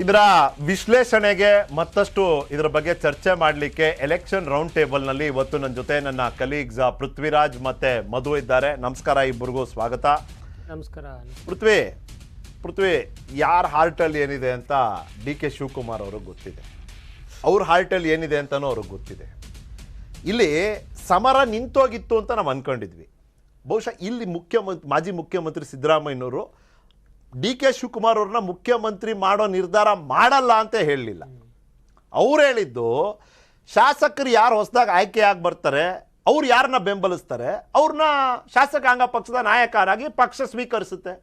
ಇದರ ವಿಶ್ಲೇಷಣೆಗೆ ಮತ್ತಷ್ಟು ಇದರ ಬಗ್ಗೆ ಚರ್ಚೆ ಮಾಡಲಿಕ್ಕೆ ಎಲೆಕ್ಷನ್ ರೌಂಡ್ ಟೇಬಲ್ನಲ್ಲಿ ಇವತ್ತು ನನ್ನ ಜೊತೆ ನನ್ನ ಕಲೀಗ್ಸ್ ಪೃಥ್ವಿರಾಜ್ ಮತ್ತೆ ಮಧು ಇದ್ದಾರೆ. ನಮಸ್ಕಾರ ಇಬ್ಬರಿಗೂ ಸ್ವಾಗತ. ನಮಸ್ಕಾರ. ಪೃಥ್ವಿ ಪೃಥ್ವಿ ಯಾರ ಹಾರ್ಟಲ್ಲಿ ಏನಿದೆ ಅಂತ ಡಿ ಕೆ ಶಿವಕುಮಾರ್ ಅವ್ರಿಗೆ ಗೊತ್ತಿದೆ. ಅವ್ರ ಹಾರ್ಟಲ್ಲಿ ಏನಿದೆ ಅಂತಲೂ ಅವ್ರಿಗೆ ಗೊತ್ತಿದೆ. ಇಲ್ಲಿ ಸಮರ ನಿಂತೋಗಿತ್ತು ಅಂತ ನಾವು ಅಂದ್ಕೊಂಡಿದ್ವಿ ಬಹುಶಃ ಇಲ್ಲಿ ಮುಖ್ಯಮಂತ್ರಿ ಮಾಜಿ ಮುಖ್ಯಮಂತ್ರಿ ಸಿದ್ದರಾಮಯ್ಯನವರು ಡಿ ಕೆ ಶಿವಕುಮಾರ್ ಅವ್ರನ್ನ ಮುಖ್ಯಮಂತ್ರಿ ಮಾಡೋ ನಿರ್ಧಾರ ಮಾಡಲ್ಲ ಅಂತ ಹೇಳಲಿಲ್ಲ. ಅವ್ರು ಹೇಳಿದ್ದು ಶಾಸಕರು ಯಾರು ಹೊಸದಾಗಿ ಆಯ್ಕೆಯಾಗಿ ಬರ್ತಾರೆ ಅವ್ರು ಯಾರನ್ನ ಬೆಂಬಲಿಸ್ತಾರೆ ಅವ್ರನ್ನ ಶಾಸಕಾಂಗ ಪಕ್ಷದ ನಾಯಕರಾಗಿ ಪಕ್ಷ ಸ್ವೀಕರಿಸುತ್ತೆ.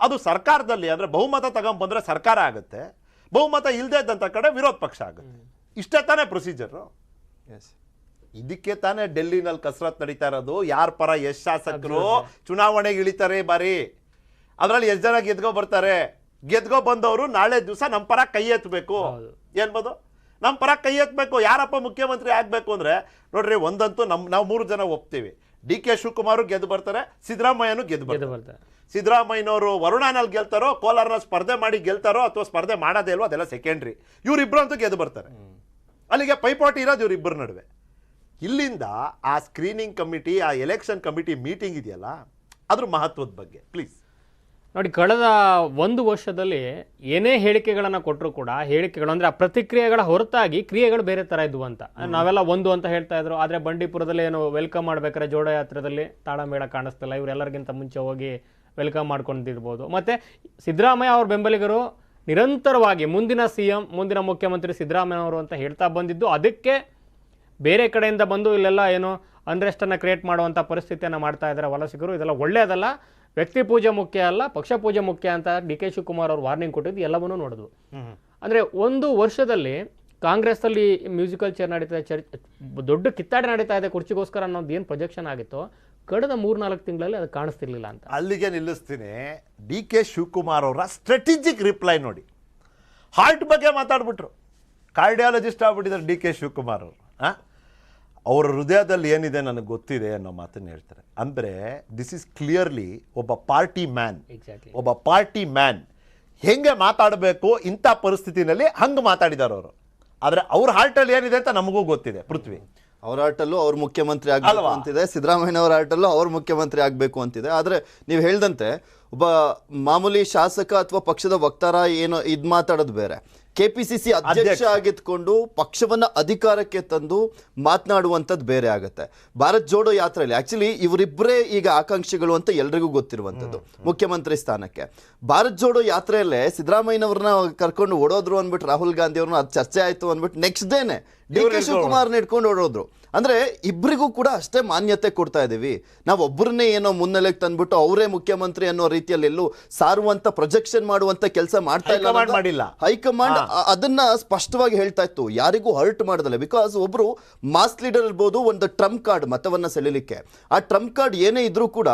ಅದು ಸರ್ಕಾರದಲ್ಲಿ ಅಂದರೆ ಬಹುಮತ ತಗೊಂಬಂದರೆ ಸರ್ಕಾರ ಆಗುತ್ತೆ ಬಹುಮತ ಇಲ್ಲದೆ ಇದ್ದಂಥ ಕಡೆ ವಿರೋಧ ಪಕ್ಷ ಆಗುತ್ತೆ. ಇಷ್ಟೇ ತಾನೇ ಪ್ರೊಸೀಜರು ಇದಕ್ಕೆ ತಾನೇ ಡೆಲ್ಲಿನಲ್ಲಿ ಕಸರತ್ ನಡೀತಾ ಇರೋದು ಯಾರ ಪರ ಎಷ್ಟು ಶಾಸಕರು ಚುನಾವಣೆಗೆ ಇಳಿತಾರೆ ಬಾರಿ? ಅದರಲ್ಲಿ ಎಷ್ಟು ಜನ ಗೆದ್ಕೊ ಬರ್ತಾರೆ? ಗೆದ್ಕೊ ಬಂದವರು ನಾಳೆ ದಿವಸ ನಮ್ಮ ಪರ ಕೈ ಎತ್ತಬೇಕು. ಏನ್ಬೋದು ನಮ್ಮ ಪರ ಕೈ ಎತ್ತಬೇಕು ಯಾರಪ್ಪ ಮುಖ್ಯಮಂತ್ರಿ ಆಗಬೇಕು ಅಂದ್ರೆ ನೋಡ್ರಿ ಒಂದಂತೂ ನಮ್ಮ ನಾವು ಮೂರು ಜನ ಒಪ್ತೀವಿ. ಡಿ ಕೆ ಶಿವಕುಮಾರು ಗೆದ್ದು ಬರ್ತಾರೆ ಸಿದ್ದರಾಮಯ್ಯನು ಗೆದ್ದು ಬರ್ತಾರೆ. ಸಿದ್ದರಾಮಯ್ಯನವರು ವರುಣಾನಲ್ಲಿ ಗೆಲ್ತಾರೋ ಕೋಲಾರನ ಸ್ಪರ್ಧೆ ಮಾಡಿ ಗೆಲ್ತಾರೋ ಅಥವಾ ಸ್ಪರ್ಧೆ ಮಾಡೋದೇ ಇಲ್ವೋ ಅದೆಲ್ಲ ಸೆಕೆಂಡ್ರಿ ಇವರಿಬ್ರು ಅಂತೂ ಗೆದ್ದು ಬರ್ತಾರೆ. ಅಲ್ಲಿಗೆ ಪೈಪೋಟಿ ಇರೋದು ಇವರಿಬ್ಬರ ನಡುವೆ. ಇಲ್ಲಿಂದ ಆ ಸ್ಕ್ರೀನಿಂಗ್ ಕಮಿಟಿ ಆ ಎಲೆಕ್ಷನ್ ಕಮಿಟಿ ಮೀಟಿಂಗ್ ಇದೆಯಲ್ಲ ಅದ್ರ ಮಹತ್ವದ ಬಗ್ಗೆ ಪ್ಲೀಸ್ ನೋಡಿ ಕಳೆದ ಒಂದು ವರ್ಷದಲ್ಲಿ ಏನೇ ಹೇಳಿಕೆಗಳನ್ನು ಕೊಟ್ಟರು ಕೂಡ ಹೇಳಿಕೆಗಳು ಅಂದರೆ ಆ ಪ್ರತಿಕ್ರಿಯೆಗಳ ಹೊರತಾಗಿ ಕ್ರಿಯೆಗಳು ಬೇರೆ ಥರ ಇದ್ವು ಅಂತ. ನಾವೆಲ್ಲ ಒಂದು ಅಂತ ಹೇಳ್ತಾ ಇದ್ರು. ಆದರೆ ಬಂಡೀಪುರದಲ್ಲಿ ಏನು ವೆಲ್ಕಮ್ ಮಾಡ್ಬೇಕಾದ್ರೆ ಜೋಡಯಾತ್ರದಲ್ಲಿ ತಾಳಮೇಳ ಕಾಣಿಸ್ತಿಲ್ಲ. ಇವರೆಲ್ಲರಿಗಿಂತ ಮುಂಚೆ ಹೋಗಿ ವೆಲ್ಕಮ್ ಮಾಡ್ಕೊಂಡಿರ್ಬೋದು. ಮತ್ತು ಸಿದ್ದರಾಮಯ್ಯ ಅವ್ರ ಬೆಂಬಲಿಗರು ನಿರಂತರವಾಗಿ ಮುಂದಿನ ಸಿ ಎಂ ಮುಂದಿನ ಮುಖ್ಯಮಂತ್ರಿ ಸಿದ್ದರಾಮಯ್ಯ ಅವರು ಅಂತ ಹೇಳ್ತಾ ಬಂದಿದ್ದು. ಅದಕ್ಕೆ ಬೇರೆ ಕಡೆಯಿಂದ ಬಂದು ಇಲ್ಲೆಲ್ಲ ಏನು ಅನ್ರೆಸ್ಟನ್ನು ಕ್ರಿಯೇಟ್ ಮಾಡುವಂಥ ಪರಿಸ್ಥಿತಿಯನ್ನು ಮಾಡ್ತಾ ಇದ್ದಾರೆ ವಲಸಿಗರು. ಇದೆಲ್ಲ ಒಳ್ಳೆಯದಲ್ಲ. ವ್ಯಕ್ತಿ ಪೂಜೆ ಮುಖ್ಯ ಅಲ್ಲ ಪಕ್ಷ ಪೂಜೆ ಮುಖ್ಯ ಅಂತ ಡಿ ಕೆ ಶಿವಕುಮಾರ್ ಅವರು ವಾರ್ನಿಂಗ್ ಕೊಟ್ಟಿದ್ದು ಎಲ್ಲವನ್ನೂ ನೋಡಿದ್ವು. ಅಂದರೆ ಒಂದು ವರ್ಷದಲ್ಲಿ ಕಾಂಗ್ರೆಸ್ಸಲ್ಲಿ ಮ್ಯೂಸಿಕಲ್ ಚೇರ್ ನಡೀತಾ ಇದೆ ಚರ್ಚ್ ದೊಡ್ಡ ಕಿತ್ತಾಟ ನಡೀತಾ ಇದೆ ಕುರ್ಚಿಗೋಸ್ಕರ ಅನ್ನೋದು ಏನು ಪ್ರೊಜೆಕ್ಷನ್ ಆಗಿತ್ತೋ ಕಳೆದ ಮೂರ್ನಾಲ್ಕು ತಿಂಗಳಲ್ಲಿ ಅದು ಕಾಣಿಸ್ತಿರ್ಲಿಲ್ಲ ಅಂತ. ಅಲ್ಲಿಗೆ ನಿಲ್ಲಿಸ್ತೀನಿ. ಡಿ ಕೆ ಶಿವಕುಮಾರ್ ಅವರ ಸ್ಟ್ರಾಟಜಿಕ್ ರಿಪ್ಲೈ ನೋಡಿ. ಹಾರ್ಟ್ ಬಗ್ಗೆ ಮಾತಾಡ್ಬಿಟ್ರು. ಕಾರ್ಡಿಯಾಲಜಿಸ್ಟ್ ಆಗ್ಬಿಟ್ಟಿದ್ದಾರೆ ಡಿ ಕೆ ಶಿವಕುಮಾರ್ ಅವರು. ಆ? ಅವರ ಹೃದಯದಲ್ಲಿ ಏನಿದೆ ನನಗೆ ಗೊತ್ತಿದೆ ಅನ್ನೋ ಮಾತನ್ನು ಹೇಳ್ತಾರೆ. ಅಂದರೆ ದಿಸ್ ಇಸ್ ಕ್ಲಿಯರ್ಲಿ ಒಬ್ಬ ಪಾರ್ಟಿ ಮ್ಯಾನ್ ಎಕ್ಸಾಕ್ಟ್ಲಿ ಒಬ್ಬ ಪಾರ್ಟಿ ಮ್ಯಾನ್ ಹೆಂಗೆ ಮಾತಾಡಬೇಕು ಇಂಥ ಪರಿಸ್ಥಿತಿನಲ್ಲಿ ಹಂಗೆ ಮಾತಾಡಿದ್ದಾರೆ ಅವರು. ಆದರೆ ಅವ್ರ ಹಾರ್ಟಲ್ಲಿ ಏನಿದೆ ಅಂತ ನಮಗೂ ಗೊತ್ತಿದೆ ಪೃಥ್ವಿ. ಅವ್ರ ಆಟಲ್ಲೂ ಅವ್ರ ಮುಖ್ಯಮಂತ್ರಿ ಆಗಬೇಕು? ಅಂತಿದೆ. ಸಿದ್ದರಾಮಯ್ಯ ಅವರ ಆಟಲ್ಲೂ ಅವ್ರ ಮುಖ್ಯಮಂತ್ರಿ ಆಗಬೇಕು ಅಂತಿದೆ. ಆದರೆ ನೀವು ಹೇಳ್ದಂತೆ ಒಬ್ಬ ಮಾಮೂಲಿ ಶಾಸಕ ಅಥವಾ ಪಕ್ಷದ ವಕ್ತಾರ ಏನು ಇದು ಮಾತಾಡೋದು ಬೇರೆ. ಕೆಪಿಸಿಸಿ ಅಧ್ಯಕ್ಷ. ಅಧ್ಯಕ್ಷ. ಆಗಿದ್ಕೊಂಡು ಪಕ್ಷವನ್ನ ಅಧಿಕಾರಕ್ಕೆ ತಂದು ಮಾತನಾಡುವಂಥದ್ದು ಬೇರೆ ಆಗುತ್ತೆ. ಭಾರತ್ ಜೋಡೋ ಯಾತ್ರೆಯಲ್ಲಿ ಆಕ್ಚುಲಿ ಇವರಿಬ್ಬರೇ ಈಗ ಆಕಾಂಕ್ಷಿಗಳು ಅಂತ ಎಲ್ರಿಗೂ ಗೊತ್ತಿರುವಂಥದ್ದು. ಮುಖ್ಯಮಂತ್ರಿ ಸ್ಥಾನಕ್ಕೆ. ಭಾರತ್ ಜೋಡೋ ಯಾತ್ರೆಯಲ್ಲೇ ಸಿದ್ದರಾಮಯ್ಯನವ್ರನ್ನ ಕರ್ಕೊಂಡು ಓಡೋದ್ರು ಅಂದ್ಬಿಟ್ಟು ರಾಹುಲ್ ಗಾಂಧಿ ಅವ್ರನ್ನ ಅದು ಚರ್ಚೆ ಆಯ್ತು ಅಂದ್ಬಿಟ್ಟು ನೆಕ್ಸ್ಟ್ ಡೇನೆ ಡಿ ಕೆ ಶಿವಕುಮಾರ್ನ ಶಿವಕುಮಾರ್ ಇಟ್ಕೊಂಡು ಓಡೋದ್ರು. ಅಂದ್ರೆ ಇಬ್ಬರಿಗೂ ಕೂಡ ಅಷ್ಟೇ ಮಾನ್ಯತೆ ಕೊಡ್ತಾ ಇದ್ದೀವಿ ನಾವು ಒಬ್ಬರನ್ನೇ ಏನೋ ಮುನ್ನೆಲೆಗೆ ತಂದ್ಬಿಟ್ಟು ಅವರೇ ಮುಖ್ಯಮಂತ್ರಿ ಅನ್ನೋ ರೀತಿಯಲ್ಲಿ ಎಲ್ಲೂ ಸಾರುವಂತ ಪ್ರೊಜೆಕ್ಷನ್ ಮಾಡುವಂತ ಕೆಲಸ ಮಾಡ್ತಾ ಇಲ್ಲ ಮಾಡಿಲ್ಲ. ಹೈಕಮಾಂಡ್ ಅದನ್ನ ಸ್ಪಷ್ಟವಾಗಿ ಹೇಳ್ತಾ ಇತ್ತು. ಯಾರಿಗೂ ಹರ್ಟ್ ಮಾಡೋದಿಲ್ಲ. ಬಿಕಾಸ್ ಒಬ್ರು ಮಾಸ್ ಲೀಡರ್ ಇರ್ಬೋದು ಒಂದು ಟ್ರಂಪ್ ಕಾರ್ಡ್ ಮತವನ್ನ ಸೆಳಿಲಿಕ್ಕೆ. ಆ ಟ್ರಂಪ್ ಕಾರ್ಡ್ ಏನೇ ಇದ್ರೂ ಕೂಡ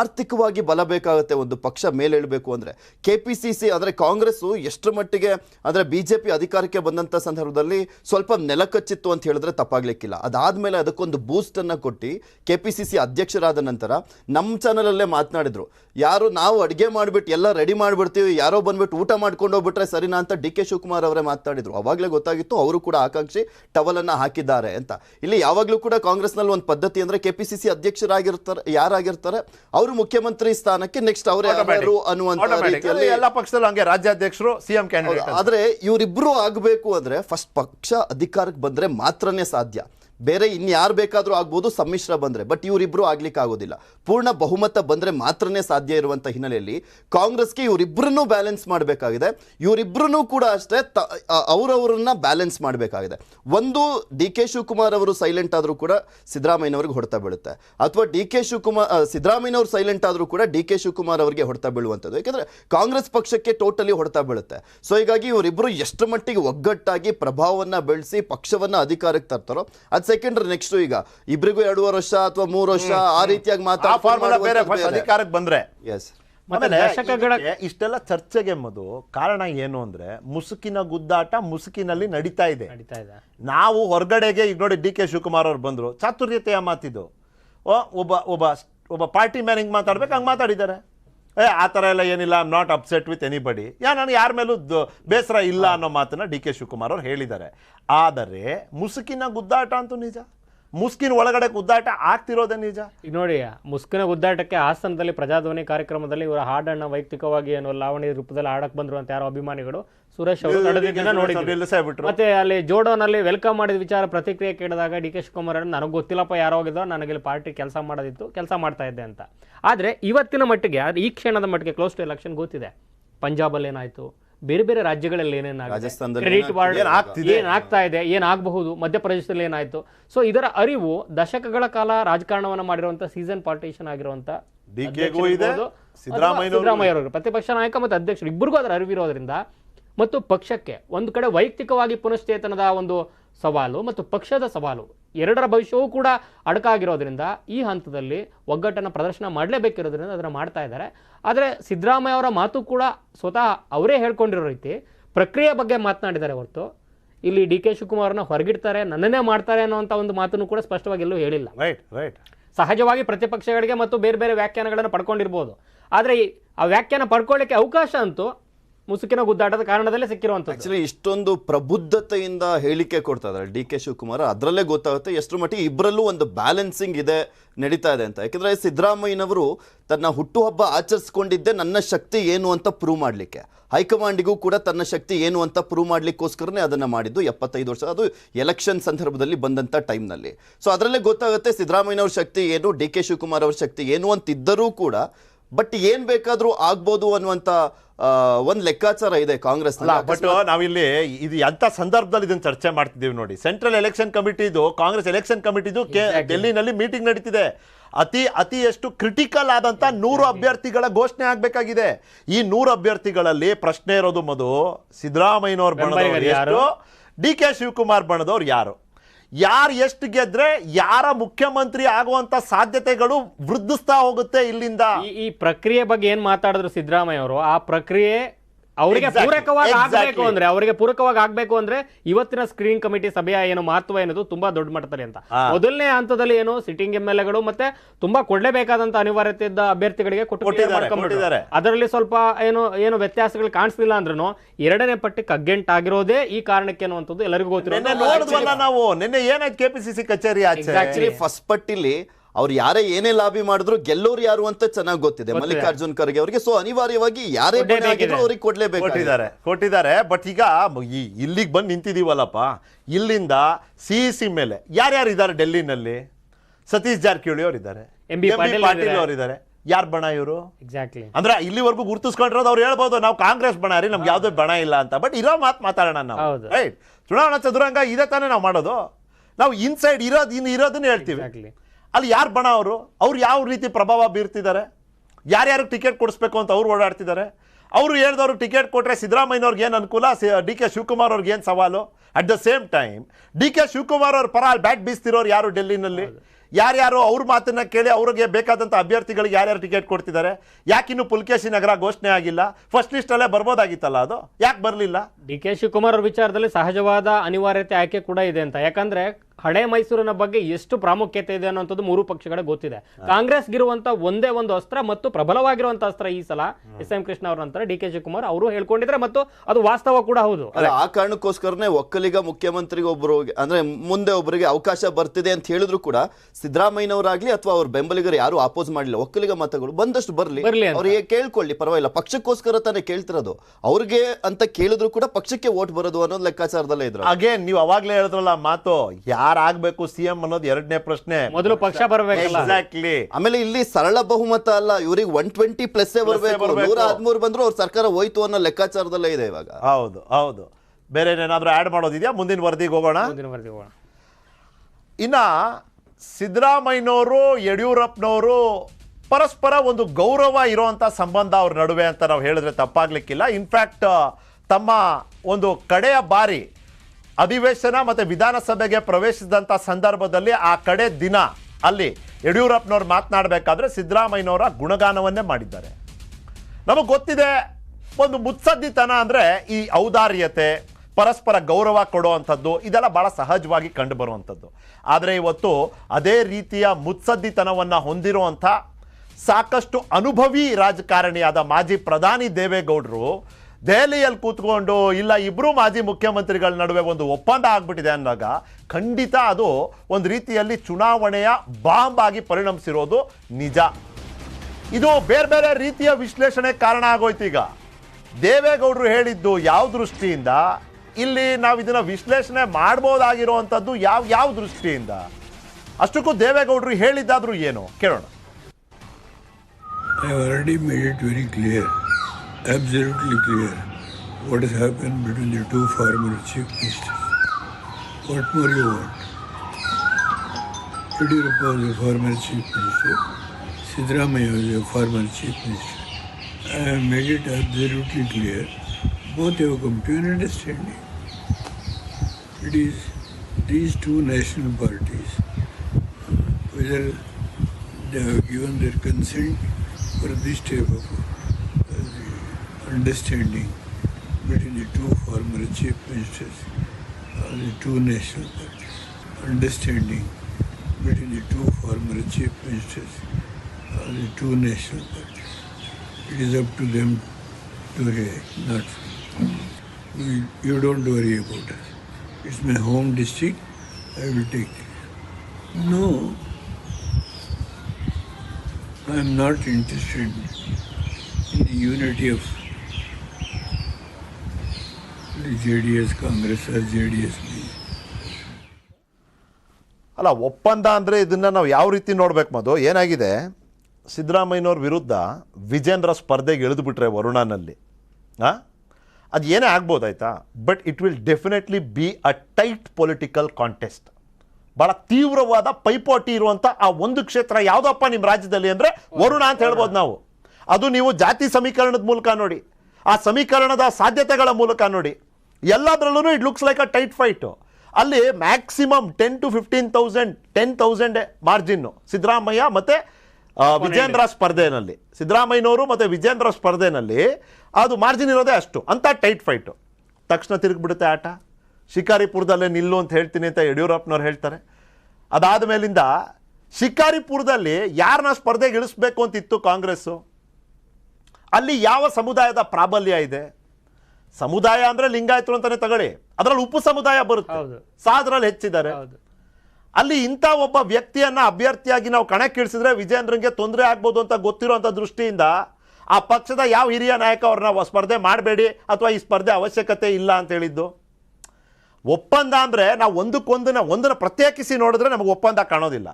ಆರ್ಥಿಕವಾಗಿ ಬಲ ಬೇಕಾಗುತ್ತೆ ಒಂದು ಪಕ್ಷ ಮೇಲೇಳಬೇಕು ಅಂದ್ರೆ. ಕೆ ಪಿ ಸಿ ಸಿ ಅಂದ್ರೆ ಕಾಂಗ್ರೆಸ್ ಎಷ್ಟು ಮಟ್ಟಿಗೆ ಅಂದ್ರೆ ಬಿಜೆಪಿ ಅಧಿಕಾರಕ್ಕೆ ಬಂದಂತ ಸಂದರ್ಭದಲ್ಲಿ ಸ್ವಲ್ಪ ನೆಲಕಚ್ಚಿತ್ತು ಅಂತ ಹೇಳಿದ್ರೆ ತಪ್ಪಾಗ್ಲಿಕ್ಕಿಲ್ಲ. ಅದಾದ್ಮೇಲೆ ಅದಕ್ಕೊಂದು ಬೂಸ್ಟ್ ಅನ್ನ ಕೊಟ್ಟು ಕೆ ಪಿ ಸಿ ಸಿ ಅಧ್ಯಕ್ಷರಾದ ನಂತರ ನಮ್ಮ ಚಾನಲಲ್ಲೇ ಮಾತನಾಡಿದ್ರು. ಯಾರು ನಾವು ಅಡುಗೆ ಮಾಡಿಬಿಟ್ಟು ಎಲ್ಲ ರೆಡಿ ಮಾಡಿಬಿಡ್ತೀವಿ ಯಾರೋ ಬಂದುಬಿಟ್ಟು ಊಟ ಮಾಡ್ಕೊಂಡು ಹೋಗ್ಬಿಟ್ರೆ ಸರಿನಾ ಅಂತ ಡಿ ಕೆ ಶಿವಕುಮಾರ್ ಅವರೇ ಮಾತಾಡಿದ್ರು ಅವಾಗಲೇ ಗೊತ್ತಾಗಿತ್ತು ಅವರು ಕೂಡ ಆಕಾಂಕ್ಷಿ ಟವಲ್ ಅನ್ನ ಹಾಕಿದ್ದಾರೆ ಅಂತ. ಇಲ್ಲಿ ಯಾವಾಗಲೂ ಕೂಡ ಕಾಂಗ್ರೆಸ್ನಲ್ಲಿ ಒಂದು ಪದ್ಧತಿ ಅಂದ್ರೆ ಸಿ ಅಧ್ಯಕ್ಷರಾಗಿರ್ತಾರೆ ಯಾರಾಗಿರ್ತಾರೆ ಅವರು ಮುಖ್ಯಮಂತ್ರಿ ಸ್ಥಾನಕ್ಕೆ ನೆಕ್ಸ್ಟ್ ಅವರೇ Automatic. ರೀತಿಯಲ್ಲಿ ಎಲ್ಲ ಪಕ್ಷದಲ್ಲೂ ಹಂಗೆ ರಾಜ್ಯಾಧ್ಯಕ್ಷರು ಸಿಎಂ ಕ್ಯಾಂಡಿಡೇಟ್ ಆದ್ರೆ ಇವರಿಬ್ಬರು ಆಗಬೇಕು ಅಂದ್ರೆ ಫಸ್ಟ್ ಪಕ್ಷ ಅಧಿಕಾರಕ್ಕೆ ಬಂದ್ರೆ ಮಾತ್ರನೇ ಸಾಧ್ಯ. ಬೇರೆ ಇನ್ಯಾರು ಬೇಕಾದರೂ ಆಗ್ಬೋದು ಸಮ್ಮಿಶ್ರ ಬಂದರೆ ಬಟ್ ಇವರಿಬ್ಬರು ಆಗ್ಲಿಕ್ಕೆ ಆಗೋದಿಲ್ಲ. ಪೂರ್ಣ ಬಹುಮತ ಬಂದರೆ ಮಾತ್ರನೇ ಸಾಧ್ಯ ಇರುವಂಥ ಹಿನ್ನೆಲೆಯಲ್ಲಿ ಕಾಂಗ್ರೆಸ್ಗೆ ಇವರಿಬ್ಬರನ್ನು ಬ್ಯಾಲೆನ್ಸ್ ಮಾಡಬೇಕಾಗಿದೆ. ಇವರಿಬ್ಬರೂ ಕೂಡ ಅಷ್ಟೇ ತ- ಅವರವರನ್ನ ಬ್ಯಾಲೆನ್ಸ್ ಮಾಡಬೇಕಾಗಿದೆ. ಒಂದು ಡಿ ಕೆ ಶಿವಕುಮಾರ್ ಅವರು ಸೈಲೆಂಟ್ ಆದರೂ ಕೂಡ ಸಿದ್ದರಾಮಯ್ಯನವ್ರಿಗೆ ಹೊಡೆತ ಬೀಳುತ್ತೆ. ಅಥವಾ ಡಿ ಕೆ ಶಿವಕುಮಾರ್ ಸಿದ್ದರಾಮಯ್ಯನವ್ರು ಸೈಲೆಂಟ್ ಆದರೂ ಕೂಡ ಡಿ ಕೆ ಶಿವಕುಮಾರ್ ಅವರಿಗೆ ಹೊಡೆತ ಬೀಳುವಂಥದ್ದು. ಯಾಕಂದ್ರೆ ಕಾಂಗ್ರೆಸ್ ಪಕ್ಷಕ್ಕೆ ಟೋಟಲಿ ಹೊಡೆತ ಬೀಳುತ್ತೆ. ಸೊ ಹೀಗಾಗಿ ಇವರಿಬ್ಬರು ಎಷ್ಟು ಮಟ್ಟಿಗೆ ಒಗ್ಗಟ್ಟಾಗಿ ಪ್ರಭಾವವನ್ನು ಬೆಳೆಸಿ ಪಕ್ಷವನ್ನು ಅಧಿಕಾರಕ್ಕೆ ತರ್ತಾರೋ, ಅದು ಸೆಕೆಂಡ್ರಿ ನೆಕ್ಸ್ಟ್ ಈಗ. ಇಬ್ರಿಗೂ ಎರಡೂವರೆ ವರ್ಷ ಅಥವಾ ಮೂರು ವರ್ಷ ಆ ರೀತಿಯಾಗಿ ಆ ಫಾರ್ಮುಲಾ ಬೇರೆ ಫಸ್ಟ್ ಅಧಿಕಾರಕ್ಕೆ ಬಂದ್ರೆ. ಎಸ್ ಆಮೇಲೆ ಇಷ್ಟೆಲ್ಲ ಚರ್ಚೆಗೆ ಮದು ಕಾರಣ ಏನು ಅಂದ್ರೆ ಮುಸುಕಿನ ಗುದ್ದಾಟ ಮುಸುಕಿನಲ್ಲಿ ನಡೀತಾ ಇದೆ. ನಡೀತಾ ಇದೆ. ನಾವು ಹೊರಗಡೆಗೆ ಈಗ ನೋಡಿ ಡಿ ಕೆ ಶಿವಕುಮಾರ್ ಅವ್ರು ಬಂದ್ರು. ಚಾತುರ್ಯತೆಯ ಮಾತಿದ್ದು ಓ ಒಬ್ಬ ಒಬ್ಬ ಒಬ್ಬ ಪಾರ್ಟಿ ಮ್ಯಾನ್ ಹಿಂಗೆ ಮಾತಾಡ್ಬೇಕು ಹಂಗೆ ಮಾತಾಡಿದ್ದಾರೆ. ಏ, ಆ ಥರ ಎಲ್ಲ ಏನಿಲ್ಲ I'm not upset with anybody yeah, ನಾನು ಯಾರ ಮೇಲೂ ಬೇಸರ ಇಲ್ಲ ಅನ್ನೋ ಮಾತನ್ನ ಡಿ ಕೆ ಶಿವಕುಮಾರ್ ಅವ್ರು ಹೇಳಿದ್ದಾರೆ. ಆದರೆ, ಮುಸುಕಿನ ಗುದ್ದಾಟ ಅಂತೂ ನಿಜ. ಮುಸುಕಿನ ಒಳಗಡೆ ಗುದ್ದಾಟ ಆಗ್ತಿರೋದೇ ನಿಜ? ಈಗ ನೋಡಿ ಮುಸ್ಕಿನ ಗುದ್ದಾಟಕ್ಕೆ ಹಾಸನದಲ್ಲಿ ಪ್ರಜಾಧ್ವನಿ ಕಾರ್ಯಕ್ರಮದಲ್ಲಿ ಇವರ ಹಾಡನ್ನ ವೈಯಕ್ತಿಕವಾಗಿ ಏನು ಲಾವಣಿ ರೂಪದಲ್ಲಿ ಹಾಡಕ್ ಬಂದ್ರು ಅಂತ ಯಾರೋ ಅಭಿಮಾನಿಗಳು ಸುರೇಶ್ ಅವರು ನಡೆದಿದ್ದನ್ನ ಬಿಟ್ರು? ಮತ್ತೆ ಅಲ್ಲಿ ಜೋಡೋನಲ್ಲಿ ವೆಲ್ಕಮ್ ಮಾಡಿದ ವಿಚಾರ ಪ್ರತಿಕ್ರಿಯೆ ಕೇಳಿದಾಗ ಡಿ ಕೆ ಶಿವಕುಮಾರ್ ಅವರು ನನಗೆ ಗೊತ್ತಿಲ್ಲಪ್ಪ ಯಾರೋ ಹೋಗಿದ್ದೋ ನನಗೆ ಇಲ್ಲಿ ಪಾರ್ಟಿ ಕೆಲಸ ಮಾಡೋದಿತ್ತು ಕೆಲಸ ಮಾಡ್ತಾ ಇದ್ದೆ ಅಂತ. ಆದ್ರೆ ಇವತ್ತಿನ ಮಟ್ಟಿಗೆ ಅದು ಈ ಕ್ಷಣದ ಮಟ್ಟಿಗೆ ಕ್ಲೋಸ್ ಟು ಎಲೆಕ್ಷನ್ ಗೊತ್ತಿದೆ. ಪಂಜಾಬಲ್ಲಿ ಏನಾಯ್ತು? ಬೇರೆ ಬೇರೆ ರಾಜ್ಯಗಳಲ್ಲಿ ಏನೇನಾಗುತ್ತೆ ರಾಜಸ್ಥಾನದಲ್ಲಿ ಕ್ರೆಡಿಟ್ ವಾರ್ಡ್ ಏನ್ ಆಗ್ತಿದೆ? ಏನ್ ಆಗ್ತಾ ಇದೆ? ಏನಾಗಬಹುದು? ಮಧ್ಯಪ್ರದೇಶದಲ್ಲಿ ಏನಾಯ್ತು? ಸೊ ಇದರ ಅರಿವು ದಶಕಗಳ ಕಾಲ ರಾಜಕಾರಣವನ್ನು ಮಾಡಿರುವಂತ ಸೀಸನ್ ಪಾರ್ಟಿಷನ್ ಆಗಿರುವಂತ ಸಿದ್ದರಾಮಯ್ಯ ಅವರು ಪ್ರತಿಪಕ್ಷ ನಾಯಕ ಮತ್ತು ಅಧ್ಯಕ್ಷರು ಇಬ್ಬರಿಗೂ ಅದರ ಅರಿವಿರೋದ್ರಿಂದ ಮತ್ತು ಪಕ್ಷಕ್ಕೆ ಒಂದು ಕಡೆ ವೈಯಕ್ತಿಕವಾಗಿ ಪುನಶ್ಚೇತನದ ಒಂದು ಸವಾಲು ಮತ್ತು ಪಕ್ಷದ ಸವಾಲು ಎರಡರ ಭವಿಷ್ಯವೂ ಕೂಡ ಅಡಕಾಗಿರೋದ್ರಿಂದ ಈ ಹಂತದಲ್ಲಿ ಒಗ್ಗಟ್ಟನ್ನು ಪ್ರದರ್ಶನ ಮಾಡಲೇಬೇಕಿರೋದ್ರಿಂದ ಅದನ್ನು ಮಾಡ್ತಾ ಇದ್ದಾರೆ. ಆದರೆ ಸಿದ್ದರಾಮಯ್ಯ ಅವರ ಮಾತು ಕೂಡ ಸ್ವತಃ ಅವರೇ ಹೇಳ್ಕೊಂಡಿರೋ ರೀತಿ ಪ್ರಕ್ರಿಯೆ ಬಗ್ಗೆ ಮಾತನಾಡಿದ್ದಾರೆ ಹೊರತು ಇಲ್ಲಿ ಡಿ ಕೆ ಶಿವಕುಮಾರ್ನ ಹೊರಗಿಡ್ತಾರೆ ನನ್ನನ್ನೇ ಮಾಡ್ತಾರೆ ಅನ್ನೋಂಥ ಒಂದು ಮಾತನ್ನು ಕೂಡ ಸ್ಪಷ್ಟವಾಗಿ ಎಲ್ಲೂ ಹೇಳಿಲ್ಲ. ರೈಟ್ ರೈಟ್ ಸಹಜವಾಗಿ ಪ್ರತಿಪಕ್ಷಗಳಿಗೆ ಮತ್ತು ಬೇರೆ ಬೇರೆ ವ್ಯಾಖ್ಯಾನಗಳನ್ನು ಪಡ್ಕೊಂಡಿರ್ಬೋದು. ಆದರೆ ಈ- ಆ ವ್ಯಾಖ್ಯಾನ ಪಡ್ಕೊಳ್ಳಿಕ್ಕೆ ಅವಕಾಶ ಅಂತೂ ಮುಸುಕಿನ ಗುದ್ದಾಟದ ಕಾರಣದಲ್ಲೇ ಸಿಕ್ಕಿರುವಂಥದ್ದು. ಆಕ್ಚುಲಿ ಇಷ್ಟೊಂದು ಪ್ರಬುದ್ಧತೆಯಿಂದ ಹೇಳಿಕೆ ಕೊಡ್ತಾ ಇದ್ದಾರೆ ಡಿ ಕೆ ಶಿವಕುಮಾರ್. ಅದರಲ್ಲೇ ಗೊತ್ತಾಗುತ್ತೆ ಎಷ್ಟು ಮಟ್ಟಿಗೆ ಇಬ್ಬರಲ್ಲೂ ಒಂದು ಬ್ಯಾಲೆನ್ಸಿಂಗ್ ಇದೆ ನಡೀತಾ ಇದೆ ಅಂತ. ಯಾಕಂದ್ರೆ ಸಿದ್ದರಾಮಯ್ಯನವರು ತನ್ನ ಹುಟ್ಟುಹಬ್ಬ ಆಚರಿಸ್ಕೊಂಡಿದ್ದೆ ನನ್ನ ಶಕ್ತಿ ಏನು ಅಂತ ಪ್ರೂವ್ ಮಾಡಲಿಕ್ಕೆ. ಹೈಕಮಾಂಡಿಗೂ ಕೂಡ ತನ್ನ ಶಕ್ತಿ ಏನು ಅಂತ ಪ್ರೂವ್ ಮಾಡಲಿಕ್ಕೋಸ್ಕರನೇ ಅದನ್ನು ಮಾಡಿದ್ದು ಎಪ್ಪತ್ತೈದು ವರ್ಷ. ಅದು ಎಲೆಕ್ಷನ್ ಸಂದರ್ಭದಲ್ಲಿ ಬಂದಂಥ ಟೈಮ್ನಲ್ಲಿ ಸೊ ಅದರಲ್ಲೇ ಗೊತ್ತಾಗುತ್ತೆ ಸಿದ್ದರಾಮಯ್ಯನವ್ರ ಶಕ್ತಿ ಏನು, ಡಿ ಕೆ ಶಿವಕುಮಾರ್ ಅವ್ರ ಶಕ್ತಿ ಏನು ಅಂತಿದ್ದರೂ ಕೂಡ ಬಟ್ ಏನ್ ಬೇಕಾದ್ರೂ ಆಗ್ಬೋದು ಅನ್ನುವಂತ ಒಂದ್ ಲೆಕ್ಕಾಚಾರ ಇದೆ ಕಾಂಗ್ರೆಸ್ ಅಲ್ಲ ಬಟ್ ನಾವಿಲ್ಲಿ ಇದು ಎಂತ ಸಂದರ್ಭದಲ್ಲಿ ಇದನ್ನ ಚರ್ಚೆ ಮಾಡ್ತಿದ್ದೀವಿ ನೋಡಿ. ಸೆಂಟ್ರಲ್ ಎಲೆಕ್ಷನ್ ಕಮಿಟಿದು ಕಾಂಗ್ರೆಸ್ ಎಲೆಕ್ಷನ್ ಕಮಿಟಿದು ಡೆಲ್ಲಿನಲ್ಲಿ ಮೀಟಿಂಗ್ ನಡೀತಿದೆ. ಅತಿ ಅತಿ ಎಷ್ಟು ಕ್ರಿಟಿಕಲ್ ಆದಂತ ನೂರು ಅಭ್ಯರ್ಥಿಗಳ ಘೋಷಣೆ ಆಗ್ಬೇಕಾಗಿದೆ. ಈ ನೂರು ಅಭ್ಯರ್ಥಿಗಳಲ್ಲಿ ಪ್ರಶ್ನೆ ಇರೋದು ಮೊದಲು ಸಿದ್ದರಾಮಯ್ಯನವ್ರ ಬಣದವ್ರು ಯಾರು? ಡಿ ಕೆ ಶಿವಕುಮಾರ್ ಬಣದವ್ರು ಯಾರು? ಯಾರು ಎಷ್ಟು ಗೆದ್ರೆ ಯಾರ ಮುಖ್ಯಮಂತ್ರಿ ಆಗುವಂತ ಸಾಧ್ಯತೆಗಳು ವೃದ್ಧಿಸ್ತಾ ಹೋಗುತ್ತೆ ಇಲ್ಲಿಂದ. ಈ ಈ ಪ್ರಕ್ರಿಯೆ ಬಗ್ಗೆ ಏನ್ ಮಾತಾಡಿದ್ರು ಸಿದ್ದರಾಮಯ್ಯ ಅವರು? ಆ ಪ್ರಕ್ರಿಯೆ ಅವರಿಗೆ ಪೂರಕವಾಗಿ ಆಗ್ಬೇಕು ಅಂದ್ರೆ ಅವರಿಗೆ ಪೂರಕವಾಗಿ ಆಗ್ಬೇಕು ಅಂದ್ರೆ ಇವತ್ತಿನ ಸ್ಕ್ರೀನಿಂಗ್ ಕಮಿಟಿ ಸಭೆಯ ಏನು ಮಹತ್ವ ಏನದು ತುಂಬಾ ದೊಡ್ಡ ಮಟ್ಟದಲ್ಲಿ ಅಂತ. ಮೊದಲನೇ ಹಂತದಲ್ಲಿ ಏನು ಸಿಟ್ಟಿಂಗ್ ಎಂ ಎಲ್ ಎಗಳು ಮತ್ತೆ ತುಂಬಾ ಕೊಡ್ಲೇಬೇಕಾದಂತ ಅನಿವಾರ್ಯತೆ ಇದ್ದ ಅಭ್ಯರ್ಥಿಗಳಿಗೆ ಕೊಟ್ಟಿದ್ದಾರೆ, ಅದರಲ್ಲಿ ಸ್ವಲ್ಪ ಏನು ಏನು ವ್ಯತ್ಯಾಸಗಳು ಕಾಣಿಸ್ಲಿಲ್ಲ ಅಂದ್ರೂ ಎರಡನೇ ಪಟ್ಟಿ ಕಗ್ಗೆಂಟಾಗಿರೋದೇ ಈ ಕಾರಣಕ್ಕೆ ಅನ್ನುವಂಥದ್ದು ಎಲ್ಲರಿಗೂ ಗೊತ್ತಿರೋದು. ನಾವು ನಿನ್ನೆ ಏನಾಯ್ತು ಕೆಪಿಸಿಸಿ ಕಚೇರಿ ಆಚೆ? ಆಕ್ಚುಲಿ ಫಸ್ಟ್ ಪಟ್ಟಿಲಿ ಅವ್ರು ಯಾರೇ ಏನೇ ಲಾಬಿ ಮಾಡಿದ್ರು ಗೆಲ್ಲೋರು ಯಾರು ಅಂತ ಚೆನ್ನಾಗಿ ಗೊತ್ತಿದೆ. ಮಲ್ಲಿಕಾರ್ಜುನ್ ಖರ್ಗೆ ಅವರಿಗೆ. ಸೊ ಅನಿವಾರ್ಯವಾಗಿ ಯಾರೇ. ಆಗಿದ್ರು ಅವ್ರಿಗೆ ಕೊಡ್ಲೇಬೇಕು ಕೊಟ್ಟಿದ್ದಾರೆ. ಕೊಟ್ಟಿದ್ದಾರೆ. ಬಟ್ ಈಗ ಈ ಇಲ್ಲಿಗೆ ಬಂದು ನಿಂತಿದೀವಲ್ಲಪ್ಪ. ಇಲ್ಲಿಂದ ಸಿ ಸಿ ಮೇಲೆ ಯಾರ್ಯಾರು ಇದ್ದಾರೆ ಡೆಲ್ಲಿನಲ್ಲಿ? ಸತೀಶ್ ಜಾರಕಿಹೊಳಿ ಅವರು ಇದ್ದಾರೆ ಎಂ ಬಿ ಪಾಟೀಲ್ ಇದ್ದಾರೆ. ಅವರು ಇದ್ದಾರೆ ಯಾರ್ ಬಣ ಇವರು? ಎಕ್ಸಾಕ್ಟ್ಲಿ ಅಂದ್ರೆ ಇಲ್ಲಿವರೆಗೂ ಗುರುತಿಸ್ಕೊಂಡಿರೋದು ಅವ್ರು ಹೇಳ್ಬೋದು ನಾವು ಕಾಂಗ್ರೆಸ್ ಬಣ ರೀ ನಮ್ಗೆ ಯಾವುದೇ ಬಣ ಇಲ್ಲ ಅಂತ. ಬಟ್ ಇರೋ ಮಾತು ಮಾತಾಡೋಣ ನಾವು. ರೈಟ್ ಚುನಾವಣಾ ಚದುರಂಗ ಇದೇ ತಾನೇ ನಾವು ಮಾಡೋದು. ನಾವು ಇನ್ಸೈಡ್ ಇರೋದು ಇನ್ನು ಇರೋದನ್ನ ಹೇಳ್ತೀವಿ. ಅಲ್ಲಿ ಯಾರು ಬಣ ಅವರು? ಅವ್ರು ಯಾವ ರೀತಿ ಪ್ರಭಾವ ಬೀರ್ತಿದ್ದಾರೆ? ಯಾರ್ಯಾರು ಟಿಕೆಟ್ ಕೊಡಿಸ್ಬೇಕು ಅಂತ ಅವ್ರು ಓಡಾಡ್ತಿದ್ದಾರೆ? ಅವರು ಹೇಳ್ದವ್ರು ಟಿಕೆಟ್ ಕೊಟ್ಟರೆ ಸಿದ್ದರಾಮಯ್ಯವ್ರಿಗೆ ಏನು ಅನುಕೂಲ? ಡಿ ಕೆ ಶಿವಕುಮಾರ್ ಅವ್ರಿಗೆ ಏನು ಸವಾಲು? At the same time D K Shivakumar ಅವ್ರ ಪರ ಬ್ಯಾಟ್ ಬೀಸ್ತಿರೋರು ಯಾರು ಡೆಲ್ಲಿನಲ್ಲಿ? ಯಾರ್ಯಾರು ಅವ್ರ ಮಾತನ್ನ ಕೇಳಿ ಅವ್ರಿಗೆ ಬೇಕಾದಂಥ ಅಭ್ಯರ್ಥಿಗಳಿಗೆ ಯಾರ್ಯಾರು ಟಿಕೆಟ್ ಕೊಡ್ತಿದ್ದಾರೆ? ಯಾಕಿನ್ನು ಪುಲ್ಕೇಶಿ ನಗರ ಘೋಷಣೆ ಆಗಿಲ್ಲ? ಫಸ್ಟ್ ಲಿಸ್ಟಲ್ಲೇ ಬರ್ಬೋದಾಗಿತ್ತಲ್ಲ ಅದು? ಯಾಕೆ ಬರಲಿಲ್ಲ? ಡಿ ಕೆ ಶಿವಕುಮಾರ್ ಅವ್ರ ವಿಚಾರದಲ್ಲಿ ಸಹಜವಾದ ಅನಿವಾರ್ಯತೆ ಆಯ್ಕೆ ಕೂಡ ಇದೆ ಅಂತ. ಯಾಕಂದ್ರೆ ಹಳೆ ಮೈಸೂರಿನ ಬಗ್ಗೆ ಎಷ್ಟು ಪ್ರಾಮುಖ್ಯತೆ ಇದೆ ಅನ್ನೋಂಥದ್ದು ಮೂರು ಪಕ್ಷಗಳಿಗೆ ಗೊತ್ತಿದೆ. ಕಾಂಗ್ರೆಸ್ಗಿರುವಂತ ಒಂದೇ ಒಂದು ಅಸ್ತ್ರ ಮತ್ತು ಪ್ರಬಲವಾಗಿರುವಂತ ಅಸ್ತ್ರ ಈ ಸಲ ಎಸ್ ಎಂ ಕೃಷ್ಣ ಅವರ ನಂತರ ಡಿ ಕೆ ಶಿವಕುಮಾರ್ ಅವರು ಹೇಳ್ಕೊಂಡಿದ್ರೆ ಮತ್ತು ಅದು ವಾಸ್ತವ ಕೂಡ ಹೌದು. ಆ ಕಾರಣಕ್ಕೋಸ್ಕರನೇ ಒಕ್ಕಲಿಗ ಮುಖ್ಯಮಂತ್ರಿಗೆ ಒಬ್ಬರು ಅಂದ್ರೆ ಮುಂದೆ ಒಬ್ಬರಿಗೆ ಅವಕಾಶ ಬರ್ತಿದೆ ಅಂತ ಹೇಳಿದ್ರು ಕೂಡ ಸಿದ್ದರಾಮಯ್ಯನವರಾಗ್ಲಿ ಅಥವಾ ಅವ್ರ ಬೆಂಬಲಿಗರು ಯಾರು ಅಪೋಸ್ ಮಾಡಲಿಲ್ಲ. ಒಕ್ಕಲಿಗ ಮತಗಳು ಬಂದಷ್ಟು ಬರಲಿ. ಅವರಿಗೆ ಕೇಳ್ಕೊಳ್ಳಿ ಪರವಾಗಿಲ್ಲ. ಪಕ್ಷಕ್ಕೋಸ್ಕರ ತಾನೇ ಕೇಳ್ತಿರೋದು. ಅವ್ರಿಗೆ ಅಂತ ಕೇಳಿದ್ರು ಕೂಡ ಪಕ್ಷಕ್ಕೆ ವೋಟ್ ಬರೋದು ಅನ್ನೋದು ಲೆಕ್ಕಾಚಾರದಲ್ಲೇ ಇದ್ರು. ಅಗೇನ್ ನೀವು ಅವಾಗ್ಲೇ ಹೇಳಿದ್ರಲ್ಲ ಮಾತು ಯಾರಾಗ್ಬೇಕು ಸಿ ಎಂ ಅನ್ನೋದು ಎರಡನೇ ಪ್ರಶ್ನೆ. ಮೊದಲು ಪಕ್ಷ ಬರಬೇಕಲ್ಲ. ಎಕ್ಸಾಕ್ಟ್ಲಿ ಆಮೇಲೆ ಇಲ್ಲಿ ಸರಳ ಬಹುಮತ ಅಲ್ಲ ಇವ್ರಿಗೆ ಒನ್ ಟ್ವೆಂಟಿ ಪ್ಲಸ್ ಬರಬೇಕು. ಬರ್ಬೇಕು. ನೂರ ಹದಿಮೂರು ಬಂದ್ರು ಅವ್ರ ಸರ್ಕಾರ ಹೋಯ್ತು ಅನ್ನೋ ಲೆಕ್ಕಾಚಾರದಲ್ಲೇ ಇದೆ ಇವಾಗ. ಹೌದು ಹೌದು. ಬೇರೆ ಏನಾದರೂ ಆ್ಯಡ್ ಮಾಡೋದಿದೆಯಾ? ಮುಂದಿನ ವರದಿಗೆ ಹೋಗೋಣ. ಮುಂದಿನ ವರದಿ ಹೋಗೋಣ. ಇನ್ನ ಸಿದ್ದರಾಮಯ್ಯನವರು ಯಡಿಯೂರಪ್ಪನವರು ಪರಸ್ಪರ ಒಂದು ಗೌರವ ಇರುವಂಥ ಸಂಬಂಧ ಅವ್ರ ನಡುವೆ ಅಂತ ನಾವು ಹೇಳಿದ್ರೆ ತಪ್ಪಾಗ್ಲಿಕ್ಕಿಲ್ಲ. ಇನ್ಫ್ಯಾಕ್ಟ್ ತಮ್ಮ ಒಂದು ಕಡೆಯ ಬಾರಿ ಅಧಿವೇಶನ ಮತ್ತು ವಿಧಾನಸಭೆಗೆ ಪ್ರವೇಶಿಸಿದಂಥ ಸಂದರ್ಭದಲ್ಲಿ ಆ ಕಡೆ ದಿನ ಅಲ್ಲಿ ಯಡಿಯೂರಪ್ಪನವ್ರು ಮಾತನಾಡಬೇಕಾದ್ರೆ ಸಿದ್ದರಾಮಯ್ಯನವರ ಗುಣಗಾನವನ್ನೇ ಮಾಡಿದ್ದಾರೆ. ನಮಗೆ ಗೊತ್ತಿದೆ, ಒಂದು ಮುತ್ಸದ್ದಿತನ ಅಂದರೆ ಈ ಔದಾರ್ಯತೆ, ಪರಸ್ಪರ ಗೌರವ ಕೊಡುವಂಥದ್ದು, ಇದೆಲ್ಲ ಭಾಳ ಸಹಜವಾಗಿ ಕಂಡುಬರುವಂಥದ್ದು ಆದರೆ ಇವತ್ತು ಅದೇ ರೀತಿಯ ಮುತ್ಸದ್ದಿತನವನ್ನು ಹೊಂದಿರುವಂಥ ಸಾಕಷ್ಟು ಅನುಭವಿ ರಾಜಕಾರಣಿಯಾದ ಮಾಜಿ ಪ್ರಧಾನಿ ದೇವೇಗೌಡರು ದೆಹಲಿಯಲ್ಲಿ ಕೂತ್ಕೊಂಡು ಇಲ್ಲ ಇಬ್ಬರು ಮಾಜಿ ಮುಖ್ಯಮಂತ್ರಿಗಳ ನಡುವೆ ಒಂದು ಒಪ್ಪಂದ ಆಗ್ಬಿಟ್ಟಿದೆ ಅಂದಾಗ ಖಂಡಿತ ಅದು ಒಂದು ರೀತಿಯಲ್ಲಿ ಚುನಾವಣೆಯ ಬಾಂಬ್ ಆಗಿ ಪರಿಣಮಿಸಿರೋದು ನಿಜ. ಇದು ಬೇರೆ ಬೇರೆ ರೀತಿಯ ವಿಶ್ಲೇಷಣೆ ಕಾರಣ ಆಗೋಯ್ತು ಈಗ. ದೇವೇಗೌಡರು ಹೇಳಿದ್ದು ಯಾವ ದೃಷ್ಟಿಯಿಂದ? ಇಲ್ಲಿ ನಾವು ಇದನ್ನು ವಿಶ್ಲೇಷಣೆ ಮಾಡ್ಬೋದಾಗಿರುವಂಥದ್ದು ಯಾವ ಯಾವ ದೃಷ್ಟಿಯಿಂದ? ಅಷ್ಟಕ್ಕೂ ದೇವೇಗೌಡರು ಹೇಳಿದ್ದಾದರೂ ಏನು? ಕೇಳೋಣ. I already made it very clear, absolutely clear, what has happened between the two former chief ministers. What more you want? Yediyurappa was a former chief minister, Sidramaya was a former chief minister. I have made it absolutely clear. Both have come to an understanding. It is these two national parties, whether they have given their consent for this type of understanding between the two former chief ministers of the two national parties. Understanding between the two former chief ministers of the two national parties. It is up to them to react, not we, you don't worry about us. It's my home district, I will take it. No, I am not interested in the unity of Congress JDS me. ಅಲ್ಲ, ಒಪ್ಪಂದ ಅಂದರೆ ಇದನ್ನ ನಾವು ಯಾವ ರೀತಿ ನೋಡ್ಬೇಕು ಮದು ಏನಾಗಿದೆ? ಸಿದ್ದರಾಮಯ್ಯನವ್ರ ವಿರುದ್ಧ ವಿಜೇಂದ್ರ ಸ್ಪರ್ಧೆಗೆ ಇಳಿದುಬಿಟ್ರೆ ವರುಣನಲ್ಲಿ. ಹಾಂ ಅದು ಏನೇ ಆಗ್ಬೋದಾಯ್ತಾ but it will definitely be a tight political contest ಭಾಳ ತೀವ್ರವಾದ ಪೈಪೋಟಿ ಇರುವಂಥ ಆ ಒಂದು ಕ್ಷೇತ್ರ ಯಾವುದಪ್ಪ ನಿಮ್ಮ ರಾಜ್ಯದಲ್ಲಿ ಅಂದರೆ ವರುಣ ಅಂತ ಹೇಳ್ಬೋದು ನಾವು. ಅದು ನೀವು ಜಾತಿ ಸಮೀಕರಣದ ಮೂಲಕ ನೋಡಿ. ಆ ಸಮೀಕರಣದ ಸಾಧ್ಯತೆಗಳ ಮೂಲಕ ನೋಡಿ. ಎಲ್ಲದರಲ್ಲೂ it looks like a tight fight ಅಲ್ಲಿ maximum ten to fifteen thousand ten thousand margin Siddaramaiah ಮತ್ತು ವಿಜೇಂದ್ರ ಸ್ಪರ್ಧೆನಲ್ಲಿ. ಸಿದ್ದರಾಮಯ್ಯನವರು ಮತ್ತು ವಿಜೇಂದ್ರ ಸ್ಪರ್ಧೆನಲ್ಲಿ ಅದು ಮಾರ್ಜಿನ್ ಇರೋದೇ ಅಷ್ಟು. ಅಂತ ಟೈಟ್ ಫೈಟು ತಕ್ಷಣ ತಿರುಗಿಬಿಡುತ್ತೆ ಆಟ. ಶಿಕಾರಿಪುರದಲ್ಲೇ ನಿಲ್ಲು ಅಂತ ಹೇಳ್ತೀನಿ ಅಂತ ಯಡಿಯೂರಪ್ಪನವ್ರು ಹೇಳ್ತಾರೆ. ಅದಾದ ಮೇಲಿಂದ ಶಿಕಾರಿಪುರದಲ್ಲಿ ಯಾರನ್ನ ಸ್ಪರ್ಧೆಗೆ ಇಳಿಸ್ಬೇಕು ಅಂತಿತ್ತು ಕಾಂಗ್ರೆಸ್ಸು? ಅಲ್ಲಿ ಯಾವ ಸಮುದಾಯದ ಪ್ರಾಬಲ್ಯ ಇದೆ? ಸಮುದಾಯ ಅಂದ್ರೆ ಲಿಂಗಾಯತರು ಅಂತಾನೆ ತಗೊಳ್ಳಿ. ಅದರಲ್ಲಿ ಉಪ ಸಮುದಾಯ ಬರುತ್ತೆ. ಸಾದ್ರಲ್ಲಿ ಹೆಚ್ಚಿದ್ದಾರೆ. ಅಲ್ಲಿ ಇಂಥ ಒಬ್ಬ ವ್ಯಕ್ತಿಯನ್ನ ಅಭ್ಯರ್ಥಿಯಾಗಿ ನಾವು ಕಣಕ್ಕಿಳಿಸಿದ್ರೆ ವಿಜಯೇಂದ್ರಂಗೆ ತೊಂದರೆ ಆಗ್ಬೋದು ಅಂತ ಗೊತ್ತಿರುವಂತ ದೃಷ್ಟಿಯಿಂದ ಆ ಪಕ್ಷದ ಯಾವ ಹಿರಿಯ ನಾಯಕ ಅವ್ರನ್ನ ಸ್ಪರ್ಧೆ ಮಾಡಬೇಡಿ ಅಥವಾ ಈ ಸ್ಪರ್ಧೆ ಅವಶ್ಯಕತೆ ಇಲ್ಲ ಅಂತ ಹೇಳಿದ್ದು. ಒಪ್ಪಂದ ಅಂದರೆ ನಾವು ಒಂದಕ್ಕೊಂದನ್ನ ಒಂದನ್ನ ಪ್ರತ್ಯೇಕಿಸಿ ನೋಡಿದ್ರೆ ನಮಗೆ ಒಪ್ಪಂದ ಕಾಣೋದಿಲ್ಲ.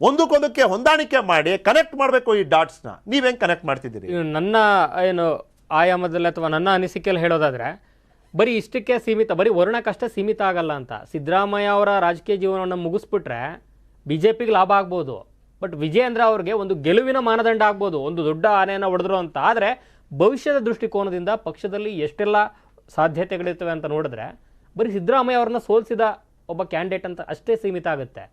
ಒಂದಕ್ಕೊಂದಕ್ಕೆ ಹೊಂದಾಣಿಕೆ ಮಾಡಿ ಕನೆಕ್ಟ್ ಮಾಡಬೇಕು ಈ ಡಾಟ್ಸ್ನ ನೀವೇನು ಕನೆಕ್ಟ್ ಮಾಡ್ತಿದ್ದೀರಿ? ನನ್ನ ಏನು ಆಯಾಮದಲ್ಲಿ ಅಥವಾ ನನ್ನ ಅನಿಸಿಕೆಯಲ್ಲಿ ಹೇಳೋದಾದರೆ, ಬರೀ ಇಷ್ಟಕ್ಕೆ ಸೀಮಿತ, ಬರೀ ವರ್ಣಕ್ಕಷ್ಟೇ ಸೀಮಿತ ಆಗಲ್ಲ ಅಂತ. ಸಿದ್ದರಾಮಯ್ಯ ಅವರ ರಾಜಕೀಯ ಜೀವನವನ್ನು ಮುಗಿಸ್ಬಿಟ್ರೆ ಬಿ ಜೆ ಪಿಗೆ ಲಾಭ ಆಗ್ಬೋದು. ಬಟ್ ವಿಜಯೇಂದ್ರ ಅವ್ರಿಗೆ ಒಂದು ಗೆಲುವಿನ ಮಾನದಂಡ ಆಗ್ಬೋದು, ಒಂದು ದೊಡ್ಡ ಆನೆಯನ್ನು ಹೊಡೆದ್ರು ಅಂತ. ಆದರೆ ಭವಿಷ್ಯದ ದೃಷ್ಟಿಕೋನದಿಂದ ಪಕ್ಷದಲ್ಲಿ ಎಷ್ಟೆಲ್ಲ ಸಾಧ್ಯತೆಗಳಿರ್ತವೆ ಅಂತ ನೋಡಿದ್ರೆ, ಬರೀ ಸಿದ್ದರಾಮಯ್ಯ ಅವ್ರನ್ನ ಸೋಲಿಸಿದ ಒಬ್ಬ ಕ್ಯಾಂಡಿಡೇಟ್ ಅಂತ ಅಷ್ಟೇ ಸೀಮಿತ ಆಗುತ್ತೆ.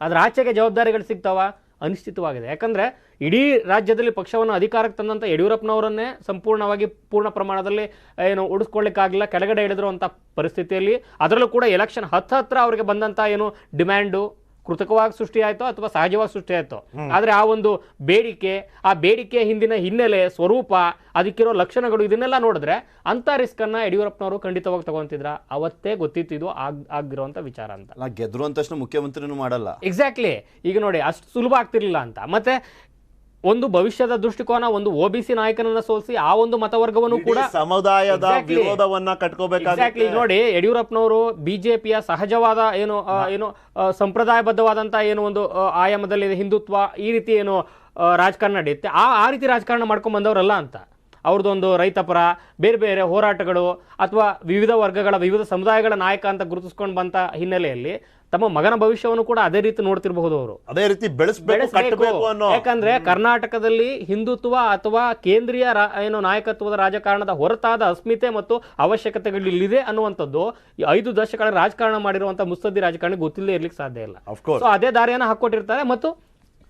ಅದರ ಆಚೆಗೆ ಜವಾಬ್ದಾರಿಗಳು ಸಿಗ್ತಾವ? ಅನಿಶ್ಚಿತವಾಗಿದೆ. ಯಾಕಂದ್ರೆ ಇಡೀ ರಾಜ್ಯದಲ್ಲಿ ಪಕ್ಷವನ್ನು ಅಧಿಕಾರಕ್ಕೆ ತಂದಂಥ ಯಡಿಯೂರಪ್ಪನವರನ್ನೇ ಸಂಪೂರ್ಣವಾಗಿ ಪೂರ್ಣ ಪ್ರಮಾಣದಲ್ಲಿ ಏನು ಉಳಿಸ್ಕೊಳ್ಳಿಕ್ಕಾಗಲಿಲ್ಲ ಕೆಳಗಡೆ ಇಳಿದ್ರು ಅಂತ ಪರಿಸ್ಥಿತಿಯಲ್ಲಿ. ಅದರಲ್ಲೂ ಕೂಡ ಎಲೆಕ್ಷನ್ ಹತ್ತ ಹತ್ರ ಅವರಿಗೆ ಬಂದಂಥ ಏನು ಡಿಮ್ಯಾಂಡು ಕೃತಕವಾಗಿ ಸೃಷ್ಟಿಯಾಯಿತೋ ಅಥವಾ ಸಹಜವಾಗಿ ಸೃಷ್ಟಿಯಾಯಿತೋ. ಆದರೆ ಆ ಒಂದು ಬೇಡಿಕೆ ಆ ಬೇಡಿಕೆ ಹಿಂದಿನ ಹಿನ್ನೆಲೆ ಸ್ವರೂಪ ಅದಕ್ಕಿರೋ ಲಕ್ಷಣಗಳು ಇದನ್ನೆಲ್ಲ ನೋಡಿದ್ರೆ ಅಂಥ ರಿಸ್ಕನ್ನು ಯಡಿಯೂರಪ್ಪನವರು ಖಂಡಿತವಾಗಿ ತಗೊಂತಿದ್ರ. ಅವತ್ತೇ ಗೊತ್ತಿತ್ತು ಇದು ಆಗ್ ಆಗಿರುವಂಥ ವಿಚಾರ ಅಂತ. ಗೆದ್ರು ತಕ್ಷಣ ಮುಖ್ಯಮಂತ್ರಿನೂ ಮಾಡಲ್ಲ. ಎಕ್ಸಾಕ್ಟ್ಲಿ ಈಗ ನೋಡಿ ಅಷ್ಟು ಸುಲಭ ಆಗ್ತಿರ್ಲಿಲ್ಲ ಅಂತ. ಮತ್ತೆ ಒಂದು ಭವಿಷ್ಯದ ದೃಷ್ಟಿಕೋನ ಒಂದು ಒ ಬಿ ಸಿ ನಾಯಕನನ್ನ ಸೋಲಿಸಿ ಆ ಒಂದು ಮತವರ್ಗವನ್ನು ಕೂಡ ಸಮುದಾಯದ ವಿರೋಧವನ್ನ ಈಗ ನೋಡಿ ಯಡಿಯೂರಪ್ಪನವರು ಬಿಜೆಪಿಯ ಸಹಜವಾದ ಏನು ಏನು ಸಂಪ್ರದಾಯಬದ್ಧವಾದಂತಹ ಸಂಪ್ರದಾಯಬದ್ಧವಾದಂತ ಏನು ಒಂದು ಆಯಾಮದಲ್ಲಿ ಹಿಂದುತ್ವ ಈ ರೀತಿ ಏನು ರಾಜಕಾರಣ ನಡೆಯುತ್ತೆ. ಆ ಆ ರೀತಿ ರಾಜಕಾರಣ ಮಾಡ್ಕೊಂಡ್ ಬಂದವರಲ್ಲ ಅಂತ. ಅವ್ರದ್ದೊಂದು ರೈತಪರ ಬೇರೆ ಬೇರೆ ಹೋರಾಟಗಳು ಅಥವಾ ವಿವಿಧ ವರ್ಗಗಳ ವಿವಿಧ ಸಮುದಾಯಗಳ ನಾಯಕ ಅಂತ ಗುರುತಿಸ್ಕೊಂಡು ಬಂತ ಹಿನ್ನೆಲೆಯಲ್ಲಿ ತಮ್ಮ ಮಗನ ಭವಿಷ್ಯವನ್ನು ಕೂಡ ಅದೇ ರೀತಿ ನೋಡ್ತಿರಬಹುದು ಅವರು. ಅದೇ ರೀತಿ ಅನ್ನೋ ಯಾಕಂದ್ರೆ ಕರ್ನಾಟಕದಲ್ಲಿ ಹಿಂದುತ್ವ ಅಥವಾ ಕೇಂದ್ರೀಯ ಏನು ನಾಯಕತ್ವದ ರಾಜಕಾರಣದ ಹೊರತಾದ ಅಸ್ಮಿತೆ ಮತ್ತು ಅವಶ್ಯಕತೆಗಳು ಇಲ್ಲಿದೆ ಅನ್ನುವಂಥದ್ದು ಈ ಐದು ದಶಕಗಳ ರಾಜಕಾರಣ ಮಾಡಿರುವಂತ ಮುತ್ಸದ್ದಿ ರಾಜಕಾರಣಿ ಗೊತ್ತಿಲ್ಲದೆ ಇರ್ಲಿಕ್ಕೆ ಸಾಧ್ಯ ಇಲ್ಲ. ಸೊ ಅದೇ ದಾರಿಯನ್ನು ಹಾಕೊಟ್ಟಿರ್ತಾರೆ ಮತ್ತು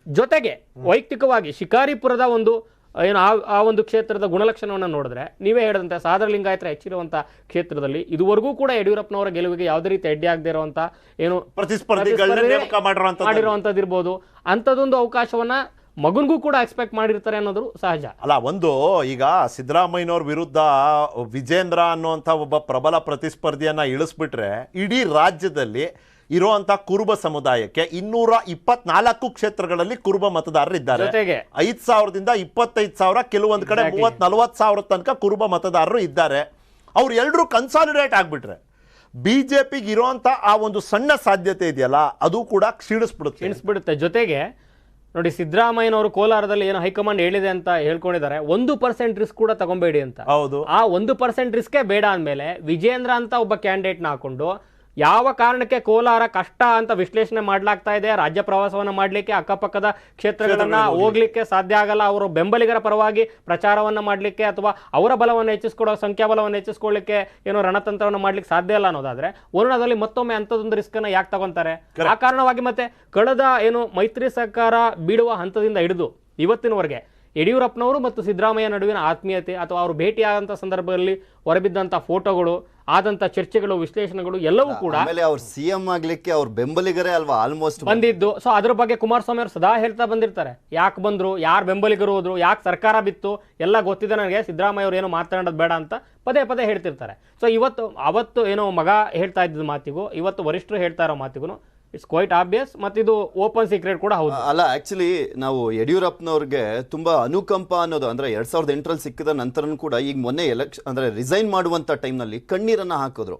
ಜೊತೆಗೆ ವೈಯಕ್ತಿಕವಾಗಿ ಶಿಕಾರಿಪುರದ ಒಂದು ಏನು ಆ ಆ ಒಂದು ಕ್ಷೇತ್ರದ ಗುಣಲಕ್ಷಣವನ್ನು ನೋಡಿದ್ರೆ ನೀವೇ ಹೇಳಿದಂತೆ ಸಾದರ ಲಿಂಗಾಯತರ ಹೆಚ್ಚಿರುವಂತ ಕ್ಷೇತ್ರದಲ್ಲಿ ಇದುವರೆಗೂ ಕೂಡ ಯಡಿಯೂರಪ್ಪನವರ ಗೆಲುವಿಗೆ ಯಾವುದೇ ರೀತಿ ಅಡ್ಡಿ ಆಗದೆ ಇರುವಂತ ಏನು ಮಾಡಿರುವಂಥದ್ದು. ಮಾಡಿರುವಂಥದ್ದು ಇರ್ಬೋದು ಅಂಥದ್ದೊಂದು ಅವಕಾಶವನ್ನ ಮಗನಿಗೂ ಕೂಡ ಎಕ್ಸ್ಪೆಕ್ಟ್ ಮಾಡಿರ್ತಾರೆ ಅನ್ನೋದು ಸಹಜ ಅಲ್ಲ ಒಂದು ಈಗ ಸಿದ್ದರಾಮಯ್ಯನವ್ರ ವಿರುದ್ಧ ವಿಜೇಂದ್ರ ಅನ್ನುವಂಥ ಒಬ್ಬ ಪ್ರಬಲ ಪ್ರತಿಸ್ಪರ್ಧಿಯನ್ನ ಇಳಿಸ್ಬಿಟ್ರೆ ಇಡೀ ರಾಜ್ಯದಲ್ಲಿ ಇರುವಂತ ಕುರುಬ ಸಮುದಾಯಕ್ಕೆ ಇನ್ನೂರ ಇಪ್ಪತ್ನಾಲ್ಕು ಕ್ಷೇತ್ರಗಳಲ್ಲಿ ಕುರುಬ ಮತದಾರರು ಇದ್ದಾರೆ ಜೊತೆಗೆ. ಐದ್ ಸಾವಿರದಿಂದ ಇಪ್ಪತ್ತೈದು ಸಾವಿರ ಕೆಲವೊಂದು ಕಡೆ. ಮೂವತ್ ನಲವತ್ತು ಸಾವಿರ ತನಕ ಕುರುಬ ಮತದಾರರು ಇದ್ದಾರೆ. ಅವ್ರು ಎಲ್ರೂ ಕನ್ಸಾಲಿಡೇಟ್ ಆಗ್ಬಿಟ್ರೆ. ಬಿಜೆಪಿಗೆ ಇರುವಂತ ಆ ಒಂದು ಸಣ್ಣ ಸಾಧ್ಯತೆ ಇದೆಯಲ್ಲ ಅದು ಕೂಡ ಕ್ಷೀಣಿಸ್ಬಿಡುತ್ತೆ. ಕ್ಷೀಣಿಸ್ಬಿಡುತ್ತೆ. ಜೊತೆಗೆ ನೋಡಿ ಸಿದ್ದರಾಮಯ್ಯನವರು ಕೋಲಾರದಲ್ಲಿ ಏನು ಹೈಕಮಾಂಡ್ ಹೇಳಿದೆ ಅಂತ ಹೇಳ್ಕೊಂಡಿದ್ದಾರೆ. ಒಂದು ಪರ್ಸೆಂಟ್ ರಿಸ್ಕ್ ಕೂಡ ತಗೊಂಬೇಡಿ ಅಂತ. ಹೌದು. ಆ ಒಂದು ಪರ್ಸೆಂಟ್ ರಿಸ್ಕೇ ಬೇಡ ಅಂದಮೇಲೆ ವಿಜೇಂದ್ರ ಅಂತ ಒಬ್ಬ ಕ್ಯಾಂಡಿಡೇಟ್ನ ಹಾಕೊಂಡು ಯಾವ ಕಾರಣಕ್ಕೆ ಕೋಲಾರ ಕಷ್ಟ ಅಂತ ವಿಶ್ಲೇಷಣೆ ಮಾಡಲಾಗ್ತಾ ಇದೆ? ರಾಜ್ಯ ಪ್ರವಾಸವನ್ನು ಮಾಡಲಿಕ್ಕೆ ಅಕ್ಕಪಕ್ಕದ ಕ್ಷೇತ್ರಗಳನ್ನ ಹೋಗ್ಲಿಕ್ಕೆ ಸಾಧ್ಯ ಆಗಲ್ಲ. ಅವರು ಬೆಂಬಲಿಗರ ಪರವಾಗಿ ಪ್ರಚಾರವನ್ನು ಮಾಡಲಿಕ್ಕೆ ಅಥವಾ ಅವರ ಬಲವನ್ನು ಹೆಚ್ಚಿಸ್ಕೊಡೋ ಸಂಖ್ಯಾಬಲವನ್ನು ಹೆಚ್ಚಿಸ್ಕೊಳ್ಳಿಕ್ಕೆ ಏನೋ ರಣತಂತ್ರವನ್ನು ಮಾಡ್ಲಿಕ್ಕೆ ಸಾಧ್ಯ ಇಲ್ಲ ಅನ್ನೋದಾದ್ರೆ ವರುಣದಲ್ಲಿ ಮತ್ತೊಮ್ಮೆ ಅಂಥದೊಂದು ರಿಸ್ಕನ್ನು ಅನ್ನ ಯಾಕೆ ತಗೊತಾರೆ? ಆ ಕಾರಣವಾಗಿ ಮತ್ತೆ ಕಳೆದ ಏನು ಮೈತ್ರಿ ಸರ್ಕಾರ ಬೀಡುವ ಹಂತದಿಂದ ಹಿಡಿದು ಇವತ್ತಿನವರೆಗೆ ಯಡಿಯೂರಪ್ಪನವರು ಮತ್ತು ಸಿದ್ದರಾಮಯ್ಯ ನಡುವಿನ ಆತ್ಮೀಯತೆ ಅಥವಾ ಅವರು ಭೇಟಿಯಾದಂಥ ಸಂದರ್ಭದಲ್ಲಿ ಹೊರಬಿದ್ದಂಥ ಫೋಟೋಗಳು ಆದಂಥ ಚರ್ಚೆಗಳು ವಿಶ್ಲೇಷಣೆಗಳು ಎಲ್ಲವೂ ಕೂಡ ಆಮೇಲೆ ಅವ್ರು ಸಿ ಎಂ ಆಗ್ಲಿಕ್ಕೆ ಅವ್ರ ಬೆಂಬಲಿಗರೇ ಅಲ್ವಾ? ಆಲ್ಮೋಸ್ಟ್ ಬಂದಿದ್ದು. ಸೊ ಅದ್ರ ಬಗ್ಗೆ ಕುಮಾರಸ್ವಾಮಿ ಅವರು ಸದಾ ಹೇಳ್ತಾ ಬಂದಿರ್ತಾರೆ. ಯಾಕೆ ಬಂದ್ರು ಯಾರು ಬೆಂಬಲಿಗರು ಹೋದ್ರು ಯಾಕೆ ಸರ್ಕಾರ ಬಿತ್ತು ಎಲ್ಲ ಗೊತ್ತಿದೆ ನನಗೆ ಸಿದ್ದರಾಮಯ್ಯ ಅವರು ಏನು ಮಾತನಾಡೋದು ಬೇಡ ಅಂತ ಪದೇ ಪದೇ ಹೇಳ್ತಿರ್ತಾರೆ. ಸೊ ಇವತ್ತು ಅವತ್ತು ಏನೋ ಮಗ ಹೇಳ್ತಾ ಇದ್ದ ಮಾತಿಗೂ ಇವತ್ತು ವರಿಷ್ಠರು ಹೇಳ್ತಾ ಇರೋ ಮಾತಿಗೂ ಇಟ್ಸ್ ಕ್ವೈಟ್ ಆಬ್ವಿಯಸ್ ಮತ್ತು ಇದು ಓಪನ್ ಸೀಕ್ರೆಟ್ ಕೂಡ ಹೌದು. ಅಲ್ಲ ಆ್ಯಕ್ಚುಲಿ ನಾವು ಯಡಿಯೂರಪ್ಪನವ್ರಿಗೆ ತುಂಬಾ ಅನುಕಂಪ ಅನ್ನೋದು, ಅಂದ್ರೆ ಎರಡು ಸಾವಿರದ ಎಂಟರಲ್ಲಿ ಸಿಕ್ಕಿದ ನಂತರನೂ ಕೂಡ ಈಗ ಮೊನ್ನೆ ಎಲೆಕ್ಷನ್ ಅಂದ್ರೆ ರಿಸೈನ್ ಮಾಡುವಂಥ ಟೈಮ್ನಲ್ಲಿ ಕಣ್ಣೀರನ್ನು ಹಾಕಿದ್ರು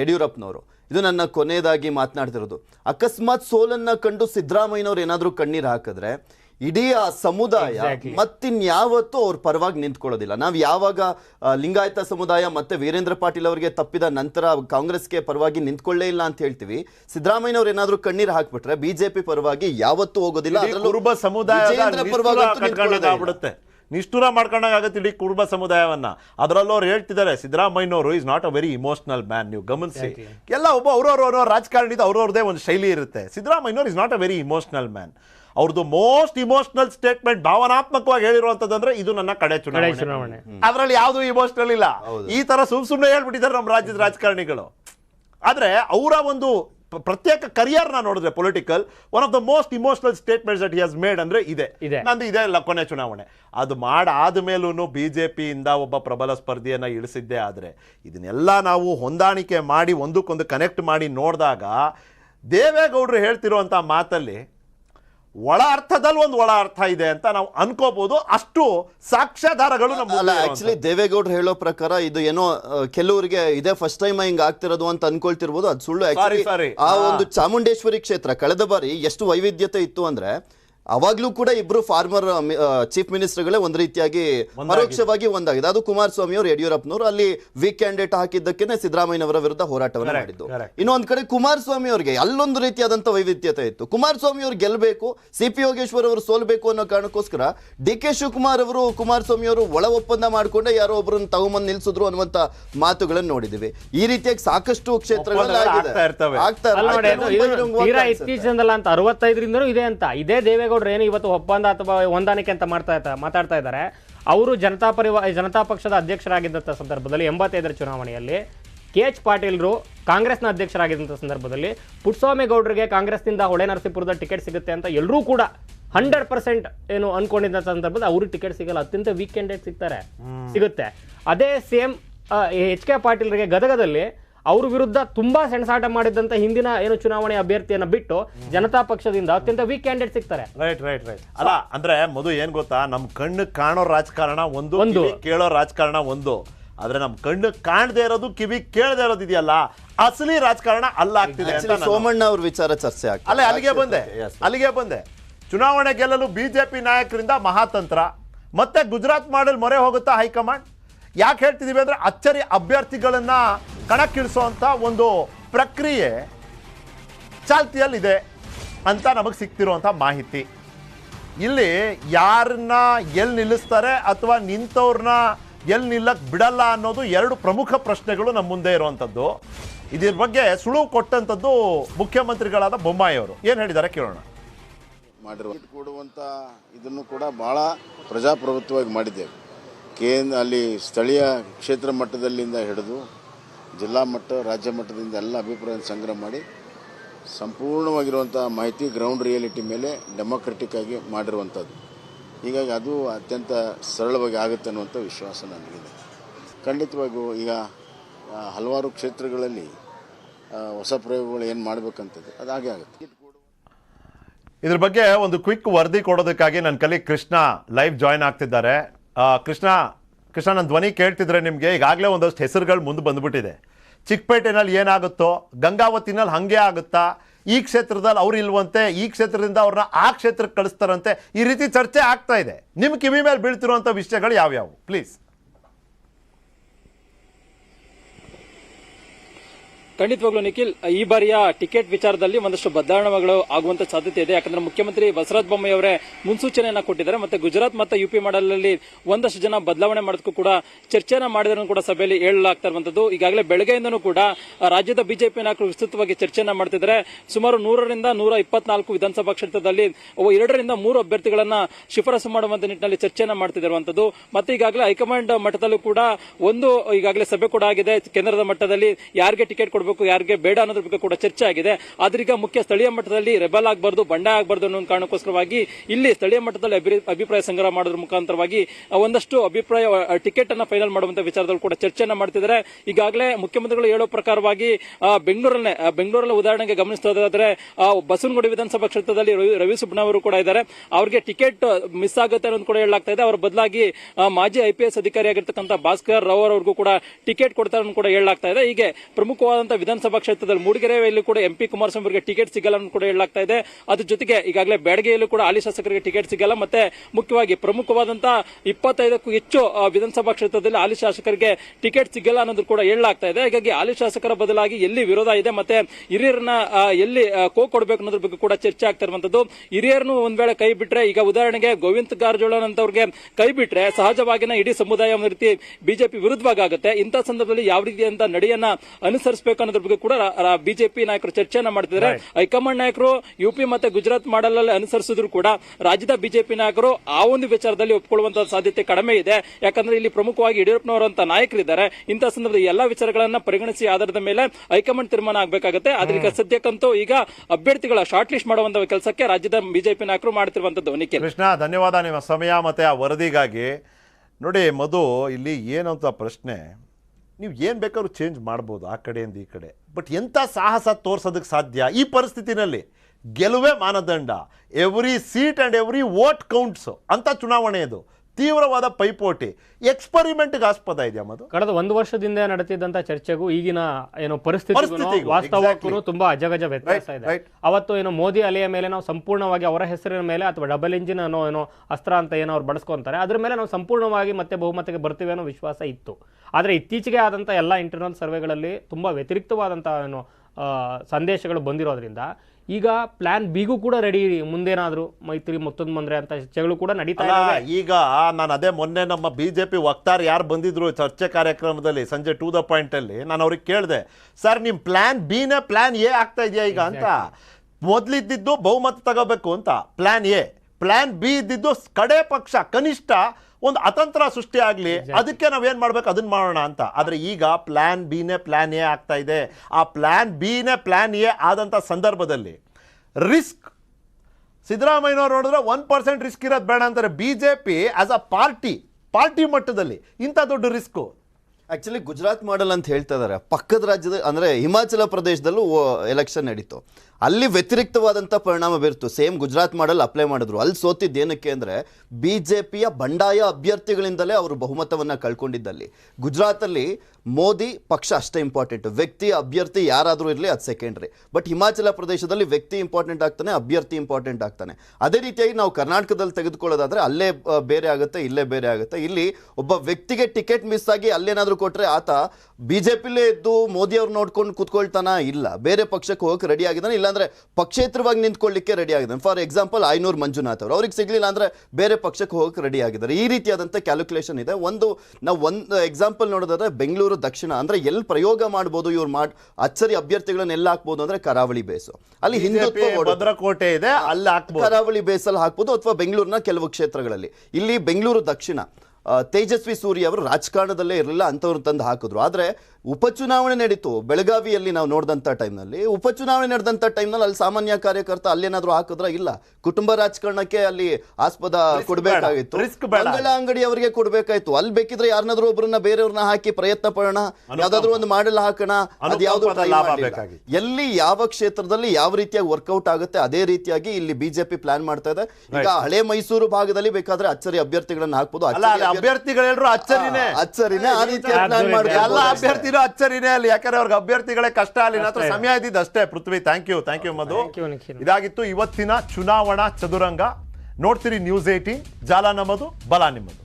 ಯಡಿಯೂರಪ್ಪನವರು. ಇದು ನನ್ನ ಕೊನೆಯದಾಗಿ ಮಾತನಾಡ್ತಿರೋದು. ಅಕಸ್ಮಾತ್ ಸೋಲನ್ನು ಕಂಡು ಸಿದ್ದರಾಮಯ್ಯನವ್ರು ಏನಾದರೂ ಕಣ್ಣೀರು ಹಾಕಿದ್ರೆ ಇಡೀ ಆ ಸಮುದಾಯ ಮತ್ತಿನ್ಯಾವತ್ತೂ ಅವ್ರ ಪರವಾಗಿ ನಿಂತ್ಕೊಳ್ಳೋದಿಲ್ಲ. ನಾವು ಯಾವಾಗ ಲಿಂಗಾಯತ ಸಮುದಾಯ ಮತ್ತೆ ವೀರೇಂದ್ರ ಪಾಟೀಲ್ ಅವರಿಗೆ ತಪ್ಪಿದ ನಂತರ ಕಾಂಗ್ರೆಸ್ಗೆ ಪರವಾಗಿ ನಿಂತ್ಕೊಳ್ಳೇ ಇಲ್ಲ ಅಂತ ಹೇಳ್ತೀವಿ. ಸಿದ್ದರಾಮಯ್ಯನವ್ರು ಏನಾದ್ರು ಕಣ್ಣೀರು ಹಾಕ್ಬಿಟ್ರೆ ಬಿಜೆಪಿ ಪರವಾಗಿ ಯಾವತ್ತೂ ಹೋಗೋದಿಲ್ಲ. ಸಮುದಾಯ ನಿಷ್ಠುರ ಮಾಡ್ಕೊಂಡಾಗತ್ತೆ ಇಡೀ ಕುರುಬ ಸಮುದಾಯವನ್ನ. ಅದರಲ್ಲೂ ಅವ್ರು ಹೇಳ್ತಿದ್ದಾರೆ ಸಿದ್ದರಾಮಯ್ಯನವರು is not a very emotional man ನೀವು ಗಮನಿಸಿ. ಎಲ್ಲ ಒಬ್ಬ ಅವ್ರವ್ರ ರಾಜಕಾರಣಿದ ಅವ್ರವ್ರದೇ ಒಂದು ಶೈಲಿ ಇರುತ್ತೆ. ಸಿದ್ದರಾಮಯ್ಯನವರು is not a very emotional man ಅವ್ರದ್ದು ಮೋಸ್ಟ್ ಇಮೋಷನಲ್ ಸ್ಟೇಟ್ಮೆಂಟ್ ಭಾವನಾತ್ಮಕವಾಗಿ ಹೇಳಿರುವಂತದಂದ್ರೆ ಇದು ನನ್ನ ಕಡೆ ಚುನಾವಣೆ. ಚುನಾವಣೆ. ಅದ್ರಲ್ಲಿ ಯಾವ್ದು ಇಮೋಷನಲ್ ಇಲ್ಲ. ಈ ತರ ಸುಮ್ ಸುಮ್ನೆ ಹೇಳ್ಬಿಟ್ಟಿದ್ದಾರೆ ನಮ್ಮ ರಾಜ್ಯದ ರಾಜಕಾರಣಿಗಳು. ಆದ್ರೆ ಅವರ ಒಂದು ಪ್ರತ್ಯೇಕ ಕರಿಯರ್ನ ನೋಡಿದ್ರೆ political one of the most emotional statements that has made ಅಂದ್ರೆ ಇದೆ. ಇದೆ. ನಂದು ಇದೆ ಅಲ್ಲ ಕೊನೆ ಚುನಾವಣೆ. ಅದು ಮಾಡಾದ ಮೇಲೂ ಬಿಜೆಪಿಯಿಂದ ಒಬ್ಬ ಪ್ರಬಲ ಸ್ಪರ್ಧಿಯನ್ನ ಇಳಿಸಿದ್ದೆ ಆದ್ರೆ ಇದನ್ನೆಲ್ಲ ನಾವು ಹೊಂದಾಣಿಕೆ ಮಾಡಿ ಒಂದಕ್ಕೊಂದು ಕನೆಕ್ಟ್ ಮಾಡಿ ನೋಡಿದಾಗ ದೇವೇಗೌಡರು ಹೇಳ್ತಿರುವಂತ ಮಾತಲ್ಲಿ ಒಳ ಅರ್ಥದಲ್ಲಿ ಒಂದು ಒಳ ಅರ್ಥ ಇದೆ ಅಂತ ನಾವು ಅನ್ಕೋಬಹುದು ಅಷ್ಟು ಸಾಕ್ಷ್ಯಾಧಾರಗಳು ಅಲ್ಲ ಆಕ್ಚುಲಿ ದೇವೇಗೌಡರು ಹೇಳೋ ಪ್ರಕಾರ ಇದು ಏನೋ ಕೆಲವರಿಗೆ ಇದೇ ಫಸ್ಟ್ ಟೈಮ್ ಹಿಂಗ್ ಆಗ್ತಿರೋದು ಅಂತ ಅನ್ಕೊಳ್ತಿರ್ಬೋದು. ಅದು ಸುಳ್ಳು. ಆ ಒಂದು ಚಾಮುಂಡೇಶ್ವರಿ ಕ್ಷೇತ್ರ ಕಳೆದ ಬಾರಿ ಎಷ್ಟು ವೈವಿಧ್ಯತೆ ಇತ್ತು ಅಂದ್ರೆ ಅವಾಗ್ಲೂ ಕೂಡ ಇಬ್ರು ಫಾರ್ಮರ್ ಚೀಫ್ ಮಿನಿಸ್ಟರ್ಗಳೇ ಒಂದ್ ರೀತಿಯಾಗಿ ಪರೋಕ್ಷವಾಗಿ ಒಂದಾಗಿದೆ. ಅದು ಕುಮಾರಸ್ವಾಮಿ ಅವರು ಯಡಿಯೂರಪ್ಪನವರು ಅಲ್ಲಿ ವೀಕ್ ಕ್ಯಾಂಡಿಡೇಟ್ ಹಾಕಿದ್ದಕ್ಕೆ ಸಿದ್ದರಾಮಯ್ಯನವರ ವಿರುದ್ಧ ಹೋರಾಟವನ್ನು ಮಾಡಿದ್ದು. ಇನ್ನೊಂದ್ ಕಡೆ ಕುಮಾರಸ್ವಾಮಿ ಅವರಿಗೆ ಅಲ್ಲೊಂದು ರೀತಿಯಾದಂತ ವೈವಿಧ್ಯತೆ ಇತ್ತು. ಕುಮಾರಸ್ವಾಮಿ ಅವ್ರು ಗೆಲ್ಲಬೇಕು ಸಿ ಪಿ ಯೋಗೇಶ್ವರ್ ಅವರು ಸೋಲ್ಬೇಕು ಅನ್ನೋ ಕಾರಣಕ್ಕೋಸ್ಕರ ಡಿ ಕೆ ಶಿವಕುಮಾರ್ ಅವರು ಕುಮಾರಸ್ವಾಮಿ ಅವರು ಒಳ ಒಪ್ಪಂದ ಮಾಡ್ಕೊಂಡೆ ಯಾರೋ ಒಬ್ಬರನ್ನ ತಗೊಂಬಂದು ನಿಲ್ಸಿದ್ರು ಅನ್ನುವಂತ ಮಾತುಗಳನ್ನು ನೋಡಿದಿವಿ ಈ ರೀತಿಯಾಗಿ ಸಾಕಷ್ಟು ಕ್ಷೇತ್ರಗಳಲ್ಲಿ. ಆಗ್ತಾ ಇರ್ತವೆ. ದೇವೇಗೌಡರು ಏನು ಇವತ್ತು ಒಪ್ಪಂದ ಅಥವಾ ಹೊಂದಾಣಿಕೆ ಅಂತ ಮಾಡ್ತಾ ಇದ್ದ ಮಾತಾಡ್ತಾ ಇದ್ದಾರೆ. ಅವರು ಜನತಾ ಪರಿವಾರ ಜನತಾ ಪಕ್ಷದ ಅಧ್ಯಕ್ಷರಾಗಿದ್ದಂಥ ಸಂದರ್ಭದಲ್ಲಿ ಎಂಬತ್ತೈದರ ಚುನಾವಣೆಯಲ್ಲಿ ಕೆ ಎಚ್ ಪಾಟೀಲ್ರು ಕಾಂಗ್ರೆಸ್ನ ಅಧ್ಯಕ್ಷರಾಗಿದ್ದಂಥ ಸಂದರ್ಭದಲ್ಲಿ ಪುಟ್ಟಸ್ವಾಮಿ ಗೌಡರಿಗೆ ಕಾಂಗ್ರೆಸ್ನಿಂದ ಹೊಳೆ ನರಸೀಪುರದ ಟಿಕೆಟ್ ಸಿಗುತ್ತೆ ಅಂತ ಎಲ್ಲರೂ ಕೂಡ ಹಂಡ್ರೆಡ್ ಪರ್ಸೆಂಟ್ ಏನು ಅನ್ಕೊಂಡಿದ್ದ ಸಂದರ್ಭದಲ್ಲಿ ಅವ್ರಿಗೆ ಟಿಕೆಟ್ ಸಿಗಲ್ಲ. ಅತ್ಯಂತ ವೀಕ್ ಕ್ಯಾಂಡಿಡೇಟ್ ಸಿಗ್ತಾರೆ. ಸಿಗುತ್ತೆ. ಅದೇ ಸೇಮ್ ಎಚ್ ಕೆ ಪಾಟೀಲ್ರಿಗೆ ಗದಗದಲ್ಲಿ ಅವ್ರ ವಿರುದ್ಧ ತುಂಬಾ ಸೆಣಸಾಟ ಮಾಡಿದಂತ ಹಿಂದಿನ ಏನು ಚುನಾವಣೆ ಅಭ್ಯರ್ಥಿಯನ್ನ ಬಿಟ್ಟು ಜನತಾ ಪಕ್ಷದಿಂದ ಅತ್ಯಂತ ವೀಕ್ ಕ್ಯಾಂಡಿಡೇಟ್ ಸಿಗ್ತಾರೆ. ರೈಟ್ ರೈಟ್ ರೈಟ್ ಅಲ್ಲ ಅಂದ್ರೆ ಮಧು ಏನ್ ಗೊತ್ತಾ? ನಮ್ ಕಣ್ಣು ಕಾಣೋ ರಾಜಕಾರಣ ಒಂದು ಒಂದು. ಕಿವಿ ಕೇಳೋ ರಾಜಕಾರಣ ಒಂದು. ಆದ್ರೆ ನಮ್ ಕಣ್ಣು ಕಾಣದೇ ಇರೋದು ಕಿವಿ ಕೇಳದೇ ಇರೋದು ಇದೆಯಲ್ಲ? ಅಸಲಿ ರಾಜಕಾರಣ ಅಲ್ಲ ಆಗ್ತಿದೆ ಅಂತ ಸೋಮಣ್ಣ ಅವ್ರ ವಿಚಾರ ಚರ್ಚೆ ಆಗ್ತದೆ. ಅಲ್ಲೇ ಅಲ್ಲಿಗೆ ಬಂದೆ. ಅಲ್ಲಿಗೆ ಬಂದೆ. ಚುನಾವಣೆ ಗೆಲ್ಲಲು ಬಿಜೆಪಿ ನಾಯಕರಿಂದ ಮಹಾತಂತ್ರ. ಮತ್ತೆ ಗುಜರಾತ್ ಮಾಡಲ್ ಮೊರೆ ಹೋಗುತ್ತಾ ಹೈಕಮಾಂಡ್? ಯಾಕೆ ಹೇಳ್ತಿದೀವಿ ಅಂದ್ರೆ ಅಚ್ಚರಿ ಅಭ್ಯರ್ಥಿಗಳನ್ನ ಕಣಕ್ಕಿಳಿಸುವಂತ ಒಂದು ಪ್ರಕ್ರಿಯೆ ಚಾಲ್ತಿಯಲ್ಲಿದೆ ಅಂತ ನಮಗೆ ಸಿಗ್ತಿರುವಂಥ ಮಾಹಿತಿ. ಇಲ್ಲಿ ಯಾರನ್ನ ಎಲ್ಲಿ ನಿಲ್ಲಿಸ್ತಾರೆ ಅಥವಾ ನಿಂತವ್ರನ್ನ ಎಲ್ಲಿ ನಿಲ್ಲಕ್ಕೆ ಬಿಡಲ್ಲ ಅನ್ನೋದು ಎರಡು ಪ್ರಮುಖ ಪ್ರಶ್ನೆಗಳು ನಮ್ಮ ಮುಂದೆ ಇರುವಂಥದ್ದು ಇದ್ರ ಬಗ್ಗೆ ಸುಳುವು ಕೊಟ್ಟಂಥದ್ದು ಮುಖ್ಯಮಂತ್ರಿಗಳಾದ ಬೊಮ್ಮಾಯಿ ಅವರು. ಏನು ಹೇಳಿದ್ದಾರೆ ಕೇಳೋಣ. ಮಾಡಿರುವ ಕೊಡುವಂಥ ಇದನ್ನು ಕೂಡ ಭಾಳ ಪ್ರಜಾಪ್ರಭುತ್ವವಾಗಿ ಮಾಡಿದ್ದೇವೆ. ಕೇಂದ್ರ ಅಲ್ಲಿ ಸ್ಥಳೀಯ ಕ್ಷೇತ್ರ ಮಟ್ಟದಲ್ಲಿಂದ ಹಿಡಿದು ಜಿಲ್ಲಾ ಮಟ್ಟ, ರಾಜ್ಯ ಮಟ್ಟದಿಂದ ಎಲ್ಲ ಅಭಿಪ್ರಾಯ ಸಂಗ್ರಹ ಮಾಡಿ ಸಂಪೂರ್ಣವಾಗಿರುವಂಥ ಮಾಹಿತಿ ಗ್ರೌಂಡ್ ರಿಯಾಲಿಟಿ ಮೇಲೆ ಡೆಮೋಕ್ರೆಟಿಕ್ ಆಗಿ ಮಾಡಿರುವಂಥದ್ದು ಹೀಗಾಗಿ ಅದು ಅತ್ಯಂತ ಸರಳವಾಗಿ ಆಗುತ್ತೆ ಅನ್ನುವಂಥ ವಿಶ್ವಾಸ ನನಗಿದೆ. ಖಂಡಿತವಾಗಿಯೂ ಈಗ ಹಲವಾರು ಕ್ಷೇತ್ರಗಳಲ್ಲಿ ಹೊಸ ಪ್ರಯೋಗಗಳು ಏನು ಮಾಡಬೇಕಂತದ್ದು, ಅದು ಹಾಗೆ ಆಗುತ್ತೆ. ಇದ್ರ ಬಗ್ಗೆ ಒಂದು ಕ್ವಿಕ್ ವರದಿ ಕೊಡೋದಕ್ಕಾಗಿ ನನ್ನ ಕಲಿ ಕೃಷ್ಣ ಲೈವ್ ಜಾಯ್ನ್ ಆಗ್ತಿದ್ದಾರೆ. ಕೃಷ್ಣ ಕೃಷ್ಣ ನನ್ನ ಧ್ವನಿ ಕೇಳ್ತಿದ್ರೆ ನಿಮಗೆ ಈಗಾಗಲೇ ಒಂದಷ್ಟು ಹೆಸರುಗಳು ಮುಂದೆ ಬಂದ್ಬಿಟ್ಟಿದೆ. ಚಿಕ್ಕಪೇಟೆನಲ್ಲಿ ಏನಾಗುತ್ತೋ, ಗಂಗಾವತಿನಲ್ಲಿ ಹಾಗೆ ಆಗುತ್ತಾ, ಈ ಕ್ಷೇತ್ರದಲ್ಲಿ ಅವ್ರು ಇಲ್ವಂತೆ, ಈ ಕ್ಷೇತ್ರದಿಂದ ಅವ್ರನ್ನ ಆ ಕ್ಷೇತ್ರಕ್ಕೆ ಕಳಿಸ್ತಾರಂತೆ, ಈ ರೀತಿ ಚರ್ಚೆ ಆಗ್ತಾ ಇದೆ. ನಿಮ್ಮ ಕಿವಿ ಮೇಲೆ ಬೀಳ್ತಿರುವಂಥ ವಿಷಯಗಳು ಯಾವ್ಯಾವು? ಪ್ಲೀಸ್ ಖಂಡಿತವಾಗ್ಲೂ ನಿಖಿಲ್. ಈ ಬಾರಿಯ ಟಿಕೆಟ್ ವಿಚಾರದಲ್ಲಿ ಒಂದಷ್ಟು ಬದಲಾವಣೆಗಳು ಆಗುವಂತ ಸಾಧ್ಯತೆ ಇದೆ. ಯಾಕಂದ್ರೆ ಮುಖ್ಯಮಂತ್ರಿ ಬಸವರಾಜ ಬೊಮ್ಮಾಯಿ ಅವರೇ ಮುನ್ಸೂಚನೆಯನ್ನ ಕೊಟ್ಟಿದ್ದಾರೆ ಮತ್ತೆ ಗುಜರಾತ್ ಮತ್ತು ಯುಪಿ ಮಾಡಲಲ್ಲಿ ಒಂದಷ್ಟು ಜನ ಬದಲಾವಣೆ ಮಾಡೋದಕ್ಕೂ ಕೂಡ ಚರ್ಚೆನ ಮಾಡಿದ್ರು ಕೂಡ ಸಭೆಯಲ್ಲಿ ಹೇಳಲಾಗ್ತಾ ಇರುವಂತದ್ದು. ಈಗಾಗಲೇ ಬೆಳಗ್ಗೆಯಿಂದನೂ ಕೂಡ ರಾಜ್ಯದ ಬಿಜೆಪಿ ನಾಯಕರು ವಿಸ್ತೃತವಾಗಿ ಚರ್ಚೆಯನ್ನ ಮಾಡ್ತಿದ್ದಾರೆ. ಸುಮಾರು ನೂರರಿಂದ ನೂರ ಇಪ್ಪತ್ನಾಲ್ಕು ವಿಧಾನಸಭಾ ಕ್ಷೇತ್ರದಲ್ಲಿ ಎರಡರಿಂದ ಮೂರು ಅಭ್ಯರ್ಥಿಗಳನ್ನ ಶಿಫಾರಸು ಮಾಡುವಂತ ನಿಟ್ಟಿನಲ್ಲಿ ಚರ್ಚೆಯನ್ನ ಮಾಡ್ತಿರುವಂತದ್ದು ಮತ್ತೆ ಈಗಾಗಲೇ ಹೈಕಮಾಂಡ್ ಮಟ್ಟದಲ್ಲೂ ಕೂಡ ಒಂದು ಈಗಾಗಲೇ ಸಭೆ ಕೂಡ ಆಗಿದೆ. ಕೇಂದ್ರದ ಮಟ್ಟದಲ್ಲಿ ಯಾರಿಗೆ ಟಿಕೆಟ್ ಕೊಡಬೇಕು ಯಾರಿಗೆ ಬೇಡ ಅನ್ನೋದ್ರ ಬಗ್ಗೆ ಕೂಡ ಚರ್ಚೆ ಆಗಿದೆ. ಆದ್ರೀಗ ಮುಖ್ಯ ಸ್ಥಳೀಯ ಮಟ್ಟದಲ್ಲಿ ರೆಬಲ್ ಆಗಬಾರ್ದು ಬಂಡಾಯ ಆಗಬಾರ್ದು ಅನ್ನೋ ಕಾರಣಕ್ಕೋಸ್ಕರವಾಗಿ ಇಲ್ಲಿ ಸ್ಥಳೀಯ ಮಟ್ಟದಲ್ಲಿ ಅಭಿ- ಅಭಿಪ್ರಾಯ ಸಂಗ್ರಹ ಮಾಡೋದ್ರ ಮುಖಾಂತರವಾಗಿ ಒಂದಷ್ಟು ಅಭಿಪ್ರಾಯ ಟಿಕೆಟ್ ಅನ್ನ ಫೈನಲ್ ಮಾಡುವಂತ ವಿಚಾರದಲ್ಲಿ ಕೂಡ ಚರ್ಚೆಯನ್ನ ಮಾಡ್ತಿದ್ದಾರೆ. ಈಗಾಗಲೇ ಮುಖ್ಯಮಂತ್ರಿಗಳು ಹೇಳೋ ಪ್ರಕಾರವಾಗಿ ಬೆಂಗಳೂರಲ್ಲೇ ಬೆಂಗಳೂರಲ್ಲಿ ಉದಾಹರಣೆಗೆ ಗಮನಿಸೋದಾದ್ರೆ ಬಸವನಗುಡಿ ವಿಧಾನಸಭಾ ಕ್ಷೇತ್ರದಲ್ಲಿ ರವಿ- ಅವರು ಕೂಡ ಇದ್ದಾರೆ. ಅವರಿಗೆ ಟಿಕೆಟ್ ಮಿಸ್ ಆಗುತ್ತೆ ಅನ್ನೋದು ಕೂಡ ಹೇಳಲಾಗ್ತಾ ಇದೆ. ಅವರ ಬದಲಾಗಿ ಮಾಜಿ ಐಪಿಎಸ್ ಅಧಿಕಾರಿಯಾಗಿರ್ತಕ್ಕಂಥ ಭಾಸ್ಕರ್ ರಾವ್ ಅವರಿಗೂ ಕೂಡ ಟಿಕೆಟ್ ಕೊಡ್ತಾರೆ ಕೂಡ ಹೇಳಲಾಗ್ತಾ ಇದೆ. ಹೀಗೆ ಪ್ರಮುಖವಾದಂತಹ ವಿಧಾನಸಭಾ ಕ್ಷೇತ್ರದಲ್ಲಿ ಮೂಡಿಗೆರೆಯಲ್ಲಿ ಕೂಡ ಎಂಪಿ ಕುಮಾರಸ್ವಾಮಿ ಅವರಿಗೆ ಟಿಕೆಟ್ ಸಿಗಲ್ಲ ಅಂತ ಕೂಡ ಹೇಳಲಾಗ್ತಾ ಇದೆ. ಅದ್ರ ಜೊತೆಗೆ ಈಗಾಗಲೇ ಬೇಡಗೆಯಲ್ಲೂ ಕೂಡ ಹಾಲಿ ಶಾಸಕರಿಗೆ ಟಿಕೆಟ್ ಸಿಗಲ್ಲ. ಮತ್ತೆ ಮುಖ್ಯವಾಗಿ ಪ್ರಮುಖವಾದಂತಹ ಇಪ್ಪತ್ತೈದಕ್ಕೂ ಹೆಚ್ಚು ವಿಧಾನಸಭಾ ಕ್ಷೇತ್ರದಲ್ಲಿ ಹಾಲಿ ಶಾಸಕರಿಗೆ ಟಿಕೆಟ್ ಸಿಗಲ್ಲ ಅನ್ನೋದು ಕೂಡ ಹೇಳಲಾಗ್ತಾ ಇದೆ. ಹೀಗಾಗಿ ಹಾಲಿ ಶಾಸಕರ ಬದಲಾಗಿ ಎಲ್ಲಿ ವಿರೋಧ ಇದೆ, ಮತ್ತೆ ಹಿರಿಯರನ್ನ ಎಲ್ಲಿ ಕೋ ಕೊಡಬೇಕು ಅನ್ನೋದ್ರ ಬಗ್ಗೆ ಕೂಡ ಚರ್ಚೆ ಆಗ್ತಾ ಇರುವಂತದ್ದು. ಹಿರಿಯರನ್ನು ಒಂದ್ ವೇಳೆ ಕೈ ಬಿಟ್ರೆ, ಈಗ ಉದಾಹರಣೆಗೆ ಗೋವಿಂದ ಕಾರಜೋಳ ಅಂತವ್ರಿಗೆ ಕೈ ಬಿಟ್ರೆ ಸಹಜವಾಗಿನ ಇಡೀ ಸಮುದಾಯ ರೀತಿ ಬಿಜೆಪಿ ವಿರುದ್ಧವಾಗುತ್ತೆ ಇಂತಹ ಸಂದರ್ಭದಲ್ಲಿ ಯಾವ ರೀತಿಯಂತ ನಡೆಯನ್ನ ಅನುಸರಿಸಬೇಕು ಅನ್ನೋದ್ರ ಬಗ್ಗೆ ಕೂಡ ಬಿಜೆಪಿ ನಾಯಕರು ಚರ್ಚೆಯನ್ನ ಮಾಡ್ತಿದ್ದಾರೆ. ಹೈಕಮಾಂಡ್ ನಾಯಕರು ಯುಪಿ ಮತ್ತೆ ಗುಜರಾತ್ ಮಾಡಲಲ್ಲಿ ಅನುಸರಿಸಿದ್ರು ಕೂಡ ರಾಜ್ಯದ ಬಿಜೆಪಿ ನಾಯಕರು ಆ ಒಂದು ವಿಚಾರದಲ್ಲಿ ಒಪ್ಕೊಳ್ಳುವಂತಹ ಸಾಧ್ಯತೆ ಕಡಿಮೆ ಇದೆ. ಯಾಕಂದ್ರೆ ಇಲ್ಲಿ ಪ್ರಮುಖವಾಗಿ ಯಡಿಯೂರಪ್ಪನವರಂತ ನಾಯಕರಿದ್ದಾರೆ. ಇಂತಹ ಸಂದರ್ಭದಲ್ಲಿ ಎಲ್ಲಾ ವಿಚಾರಗಳನ್ನ ಪರಿಗಣಿಸಿ ಆಧಾರದ ಮೇಲೆ ಹೈಕಮಾಂಡ್ ತೀರ್ಮಾನ ಆಗಬೇಕಾಗುತ್ತೆ. ಆದ್ರೆ ಈಗ ಸದ್ಯಕ್ಕಂತೂ ಈಗ ಅಭ್ಯರ್ಥಿಗಳ ಶಾರ್ಟ್ ಲಿಸ್ಟ್ ಮಾಡುವಂತಹ ಕೆಲಸಕ್ಕೆ ರಾಜ್ಯದ ಬಿಜೆಪಿ ನಾಯಕರು ಮಾಡ್ತಿರುವಂತದ್ದು ನಿಖಿಲ್. ಕೃಷ್ಣ ಧನ್ಯವಾದ ನಿಮ್ಮ ಸಮಯ ಮತ್ತೆ ಆ ವರದಿಗಾಗಿ. ನೋಡಿ ಮಧು ಇಲ್ಲಿ ಏನಂತ ಪ್ರಶ್ನೆ. ನೀವು ಏನು ಬೇಕಾದ್ರೂ ಚೇಂಜ್ ಮಾಡ್ಬೋದು ಆ ಕಡೆಯಿಂದ ಈ ಕಡೆ. ಬಟ್ ಎಂಥ ಸಾಹಸ ತೋರ್ಸೋದಕ್ಕೆ ಸಾಧ್ಯ? ಈ ಪರಿಸ್ಥಿತಿನಲ್ಲಿ ಗೆಲುವೇ ಮಾನದಂಡ. Every seat and every vote counts ಅಂಥ ಚುನಾವಣೆ ಇದು. ತೀವ್ರವಾದ ಪೈಪೋಟಿ ಎಕ್ಸ್ಪರಿಮೆಂಟ್ಗೆ ಆಸ್ಪದ ಇದೆಯಾ ಅದು ಕಳೆದ ಒಂದು ವರ್ಷದಿಂದ ನಡೆತಿದ್ದಂತ ಚರ್ಚೆಗೂ ಈಗಿನ ಏನೋ ಪರಿಸ್ಥಿತಿ ಪರಿಸ್ಥಿತಿಗೂ, ವಾಸ್ತವಕ್ಕೂ exactly. ತುಂಬಾ ಅಜಗಜ ವ್ಯತ್ಯಾಸ Right, ಇದೆ right. ಅವತ್ತು ಏನೋ ಮೋದಿ ಅಲೆಯ ಮೇಲೆ ನಾವು ಸಂಪೂರ್ಣವಾಗಿ ಅವರ ಹೆಸರಿನ ಮೇಲೆ ಅಥವಾ ಡಬಲ್ ಇಂಜಿನ್ ಅನ್ನೋ ಏನೋ ಅಸ್ತ್ರ ಅಂತ ಏನೋ ಅವ್ರು ಬಳಸ್ಕೊಂತಾರೆ ಅದ್ರ ಮೇಲೆ ನಾವು ಸಂಪೂರ್ಣವಾಗಿ ಮತ್ತೆ ಬಹುಮತಕ್ಕೆ ಬರ್ತೀವಿ ಅನ್ನೋ ವಿಶ್ವಾಸ ಇತ್ತು ಆದ್ರೆ ಇತ್ತೀಚೆಗೆ ಆದಂತ ಎಲ್ಲಾ ಇಂಟರ್ನಲ್ ಸರ್ವೆಗಳಲ್ಲಿ ತುಂಬಾ ವ್ಯತಿರಿಕ್ತವಾದಂತಹ ಏನು ಆ, ಸಂದೇಶಗಳು ಬಂದಿರೋದ್ರಿಂದ ಈಗ ಪ್ಲಾನ್ ಬಿಗೂ ಕೂಡ ರೆಡಿ ಮುಂದೇನಾದ್ರೂ ಮೈತ್ರಿ ಮತ್ತೊಂದು ಬಂದ್ರೆ ಅಂತ ಚರ್ಚೆಗಳು ಕೂಡ ನಡೀತಾ ಅಲ್ಲ ಇದ್ದಾವೆ ಈಗ ನಾನು ಅದೇ ಮೊನ್ನೆ ನಮ್ಮ ಬಿಜೆಪಿ ವಕ್ತಾರ ಯಾರು ಬಂದಿದ್ರು ಚರ್ಚೆ ಕಾರ್ಯಕ್ರಮದಲ್ಲಿ ಸಂಜೆ ಟು ದ ಪಾಯಿಂಟ್ ಅಲ್ಲಿ ನಾನು ಅವ್ರಿಗೆ ಕೇಳಿದೆ ಸರ್ ನಿಮ್ಮ ಪ್ಲಾನ್ ಬಿನೇ ಪ್ಲಾನ್ ಎ ಆಗ್ತಾ ಇದೆಯಾ ಈಗ ಅಂತ? ಮೊದಲಿದ್ದಿದ್ದು ಬಹುಮತ ತಗೋಬೇಕು ಅಂತ ಪ್ಲಾನ್ ಎ ಪ್ಲಾನ್ ಬಿ ಇದ್ದಿದ್ದು ಕಡೆ ಪಕ್ಷ ಕನಿಷ್ಠ ಒಂದು ಅತಂತ್ರ ಸೃಷ್ಟಿ ಆಗಲಿ ಅದಕ್ಕೆ ನಾವೇನು ಮಾಡಬೇಕು? ಅದನ್ನ ಮಾಡೋಣ ಅಂತ. ಆದರೆ ಈಗ ಪ್ಲ್ಯಾನ್ ಬಿನೇ ಪ್ಲ್ಯಾನ್ ಎ ಆಗ್ತಾ ಇದೆ. ಆ ಪ್ಲ್ಯಾನ್ ಬಿನೇ ಪ್ಲ್ಯಾನ್ ಎ ಆದಂಥ ಸಂದರ್ಭದಲ್ಲಿ ರಿಸ್ಕ್ ಸಿದ್ದರಾಮಯ್ಯನವ್ರು ನೋಡಿದ್ರೆ ಒನ್ ಪರ್ಸೆಂಟ್ ರಿಸ್ಕ್ ಇರೋದು ಬೇಡ ಅಂತಾರೆ. B J P as a party party ಮಟ್ಟದಲ್ಲಿ ಇಂಥ ದೊಡ್ಡ ರಿಸ್ಕು ಆ್ಯಕ್ಚುಲಿ ಗುಜರಾತ್ ಮಾಡೆಲ್ ಅಂತ ಹೇಳ್ತಾ ಇದ್ದಾರೆ ಪಕ್ಕದ ರಾಜ್ಯದ ಅಂದ್ರೆ ಹಿಮಾಚಲ ಪ್ರದೇಶದಲ್ಲೂ ಎಲೆಕ್ಷನ್ ನಡೀತು. ಅಲ್ಲಿ ವ್ಯತಿರಿಕ್ತವಾದಂಥ ಪರಿಣಾಮ ಬೀರ್ತು. ಸೇಮ್ ಗುಜರಾತ್ ಮಾಡಲ್ ಅಪ್ಲೈ ಮಾಡಿದ್ರು. ಅಲ್ಲಿ ಸೋತಿದ್ದು ಏನಕ್ಕೆ ಅಂದರೆ ಬಿ ಜೆ ಪಿಯ ಬಂಡಾಯ ಅಭ್ಯರ್ಥಿಗಳಿಂದಲೇ ಅವರು ಬಹುಮತವನ್ನು ಕಳ್ಕೊಂಡಿದ್ದಲ್ಲಿ. ಗುಜರಾತಲ್ಲಿ ಮೋದಿ ಪಕ್ಷ ಅಷ್ಟೇ ಇಂಪಾರ್ಟೆಂಟ್ ವ್ಯಕ್ತಿ, ಅಭ್ಯರ್ಥಿ ಯಾರಾದರೂ ಇರಲಿ, ಅದು ಸೆಕೆಂಡ್ರಿ ಬಟ್ ಹಿಮಾಚಲ ಪ್ರದೇಶದಲ್ಲಿ ವ್ಯಕ್ತಿ ಇಂಪಾರ್ಟೆಂಟ್ ಆಗ್ತಾನೆ, ಅಭ್ಯರ್ಥಿ ಇಂಪಾರ್ಟೆಂಟ್ ಆಗ್ತಾನೆ. ಅದೇ ರೀತಿಯಾಗಿ ನಾವು ಕರ್ನಾಟಕದಲ್ಲಿ ತೆಗೆದುಕೊಳ್ಳೋದಾದರೆ ಅಲ್ಲೇ ಬೇರೆ ಆಗುತ್ತೆ, ಇಲ್ಲೇ ಬೇರೆ ಆಗುತ್ತೆ. ಇಲ್ಲಿ ಒಬ್ಬ ವ್ಯಕ್ತಿಗೆ ಟಿಕೆಟ್ ಮಿಸ್ ಆಗಿ ಅಲ್ಲೇನಾದರೂ ಕೊಟ್ಟರೆ ಆತ ಬಿ ಜೆ ಪಿಲೇ ಇದ್ದು ಮೋದಿಯವ್ರು ನೋಡ್ಕೊಂಡು ಕೂತ್ಕೊಳ್ತಾನ ಇಲ್ಲ. ಬೇರೆ ಪಕ್ಷಕ್ಕೆ ಹೋಗಕ್ಕೆ ರೆಡಿ ಆಗಿದ್ದಾನೆ ಇಲ್ಲಾಂದ್ರೆ ಪಕ್ಷೇತರವಾಗಿ ನಿಂತ್ಕೊಳ್ಳಿಕ್ಕೆ ರೆಡಿ ಆಗಿದ್ದಾರೆ. ಫಾರ್ ಎಕ್ಸಾಂಪಲ್ ಐನೂರು ಮಂಜುನಾಥ್ ಅವರು. ಅವ್ರಿಗೆ ಸಿಗ್ಲಿಲ್ಲ ಅಂದ್ರೆ ಬೇರೆ ಪಕ್ಷಕ್ಕೆ ಹೋಗಕ್ಕೆ ರೆಡಿ ಆಗಿದ್ದಾರೆ. ಈ ರೀತಿಯಾದಂಥ ಕ್ಯಾಲ್ಕುಲೇಷನ್ ಇದೆ. ಒಂದು ನಾವು ಒಂದು ಎಕ್ಸಾಂಪಲ್ ನೋಡೋದಾದ್ರೆ ಬೆಂಗಳೂರು ದಕ್ಷಿಣ ಅಂದ್ರೆ ಎಲ್ಲಿ ಪ್ರಯೋಗ ಮಾಡ್ಬೋದು ಇವ್ರು ಮಾಡಿ ಅಚ್ಚರಿ ಅಭ್ಯರ್ಥಿಗಳನ್ನ ಎಲ್ಲ ಹಾಕ್ಬೋದು ಅಂದ್ರೆ ಕರಾವಳಿ ಬೇಸು ಅಲ್ಲಿ ಹಿಂದುತ್ವ. ಭದ್ರಕೋಟೆ ಇದೆ ಅಲ್ಲಿ ಹಾಕ್ಬೋದು. ಕರಾವಳಿ ಬೇಸಲ್ಲಿ ಹಾಕ್ಬೋದು ಅಥವಾ ಬೆಂಗಳೂರಿನ ಕೆಲವು ಕ್ಷೇತ್ರಗಳಲ್ಲಿ. ಇಲ್ಲಿ ಬೆಂಗಳೂರು ದಕ್ಷಿಣ ತೇಜಸ್ವಿ ಸೂರ್ಯ ಅವರು ರಾಜಕಾರಣದಲ್ಲೇ ಇರಲಿಲ್ಲ ಅಂಥವ್ರು ತಂದು ಹಾಕಿದ್ರು. ಆದರೆ ಉಪಚುನಾವಣೆ ನಡೀತು. ಬೆಳಗಾವಿಯಲ್ಲಿ ನಾವು ನೋಡಿದಂಥ ಟೈಮ್ನಲ್ಲಿ ಉಪಚುನಾವಣೆ ನಡೆದಂಥ ಟೈಮ್ನಲ್ಲಿ ಅಲ್ಲಿ ಸಾಮಾನ್ಯ ಕಾರ್ಯಕರ್ತ ಅಲ್ಲೇನಾದರೂ ಹಾಕಿದ್ರ? ಇಲ್ಲ. ಕುಟುಂಬ ರಾಜಕಾರಣಕ್ಕೆ ಅಲ್ಲಿ ಆಸ್ಪದ ಕೊಡಬೇಕಾಗಿತ್ತು. ಮಂಗಳ ಅಂಗಡಿ ಅವರಿಗೆ ಕೊಡ್ಬೇಕಾಯ್ತು. ಅಲ್ಲಿ ಬೇಕಿದ್ರೆ ಯಾರನ್ನಾದ್ರೂ ಒಬ್ಬರನ್ನ ಬೇರೆಯವ್ರನ್ನ ಹಾಕಿ ಪ್ರಯತ್ನ ಪಡೋಣ. ಯಾವ್ದಾದ್ರು ಒಂದು ಮಾಡಲ್ ಹಾಕೋಣ. ಅದ್ಯಾವ್ದು ಯಾವುದು. ಎಲ್ಲಿ ಯಾವ ಕ್ಷೇತ್ರದಲ್ಲಿ ಯಾವ ರೀತಿಯಾಗಿ ವರ್ಕೌಟ್ ಆಗುತ್ತೆ ಅದೇ ರೀತಿಯಾಗಿ ಇಲ್ಲಿ ಬಿಜೆಪಿ ಪ್ಲಾನ್ ಮಾಡ್ತಾ ಇದೆ. ಈಗ ಹಳೆ ಮೈಸೂರು ಭಾಗದಲ್ಲಿ ಬೇಕಾದ್ರೆ ಅಚ್ಚರಿ ಅಭ್ಯರ್ಥಿಗಳನ್ನ ಹಾಕ್ಬೋದು. ಅಭ್ಯರ್ಥಿಗಳೆಲ್ಲರೂ ಅಚ್ಚರಿನೇ ಆ, ಅಚ್ಚರಿನೇ. ಆ ರೀತಿಯಾಗಿ ಪ್ಲಾನ್ ಅಚ್ಚರಿ. ಅಭ್ಯರ್ಥಿನೂ ಅಚ್ಚರಿನೇ ಅಲ್ಲಿ. ಯಾಕಂದ್ರೆ ಅವ್ರಿಗೆ ಅಭ್ಯರ್ಥಿಗಳೇ ಕಷ್ಟ ಅಲ್ಲಿ. ಹತ್ರ ಸಮಯ ಇದ್ದಿದ್ದು ಅಷ್ಟೇ. Prithvi thank you thank you Madhu. ಇದಾಗಿತ್ತು ಇವತ್ತಿನ ಚುನಾವಣಾ ಚದುರಂಗ. ನೋಡ್ತೀರಿ ನ್ಯೂಸ್ ಏಟೀನ್ ಜಾಲ ನಮ್ಮದು ಬಲ ನಿಮ್ಮದು.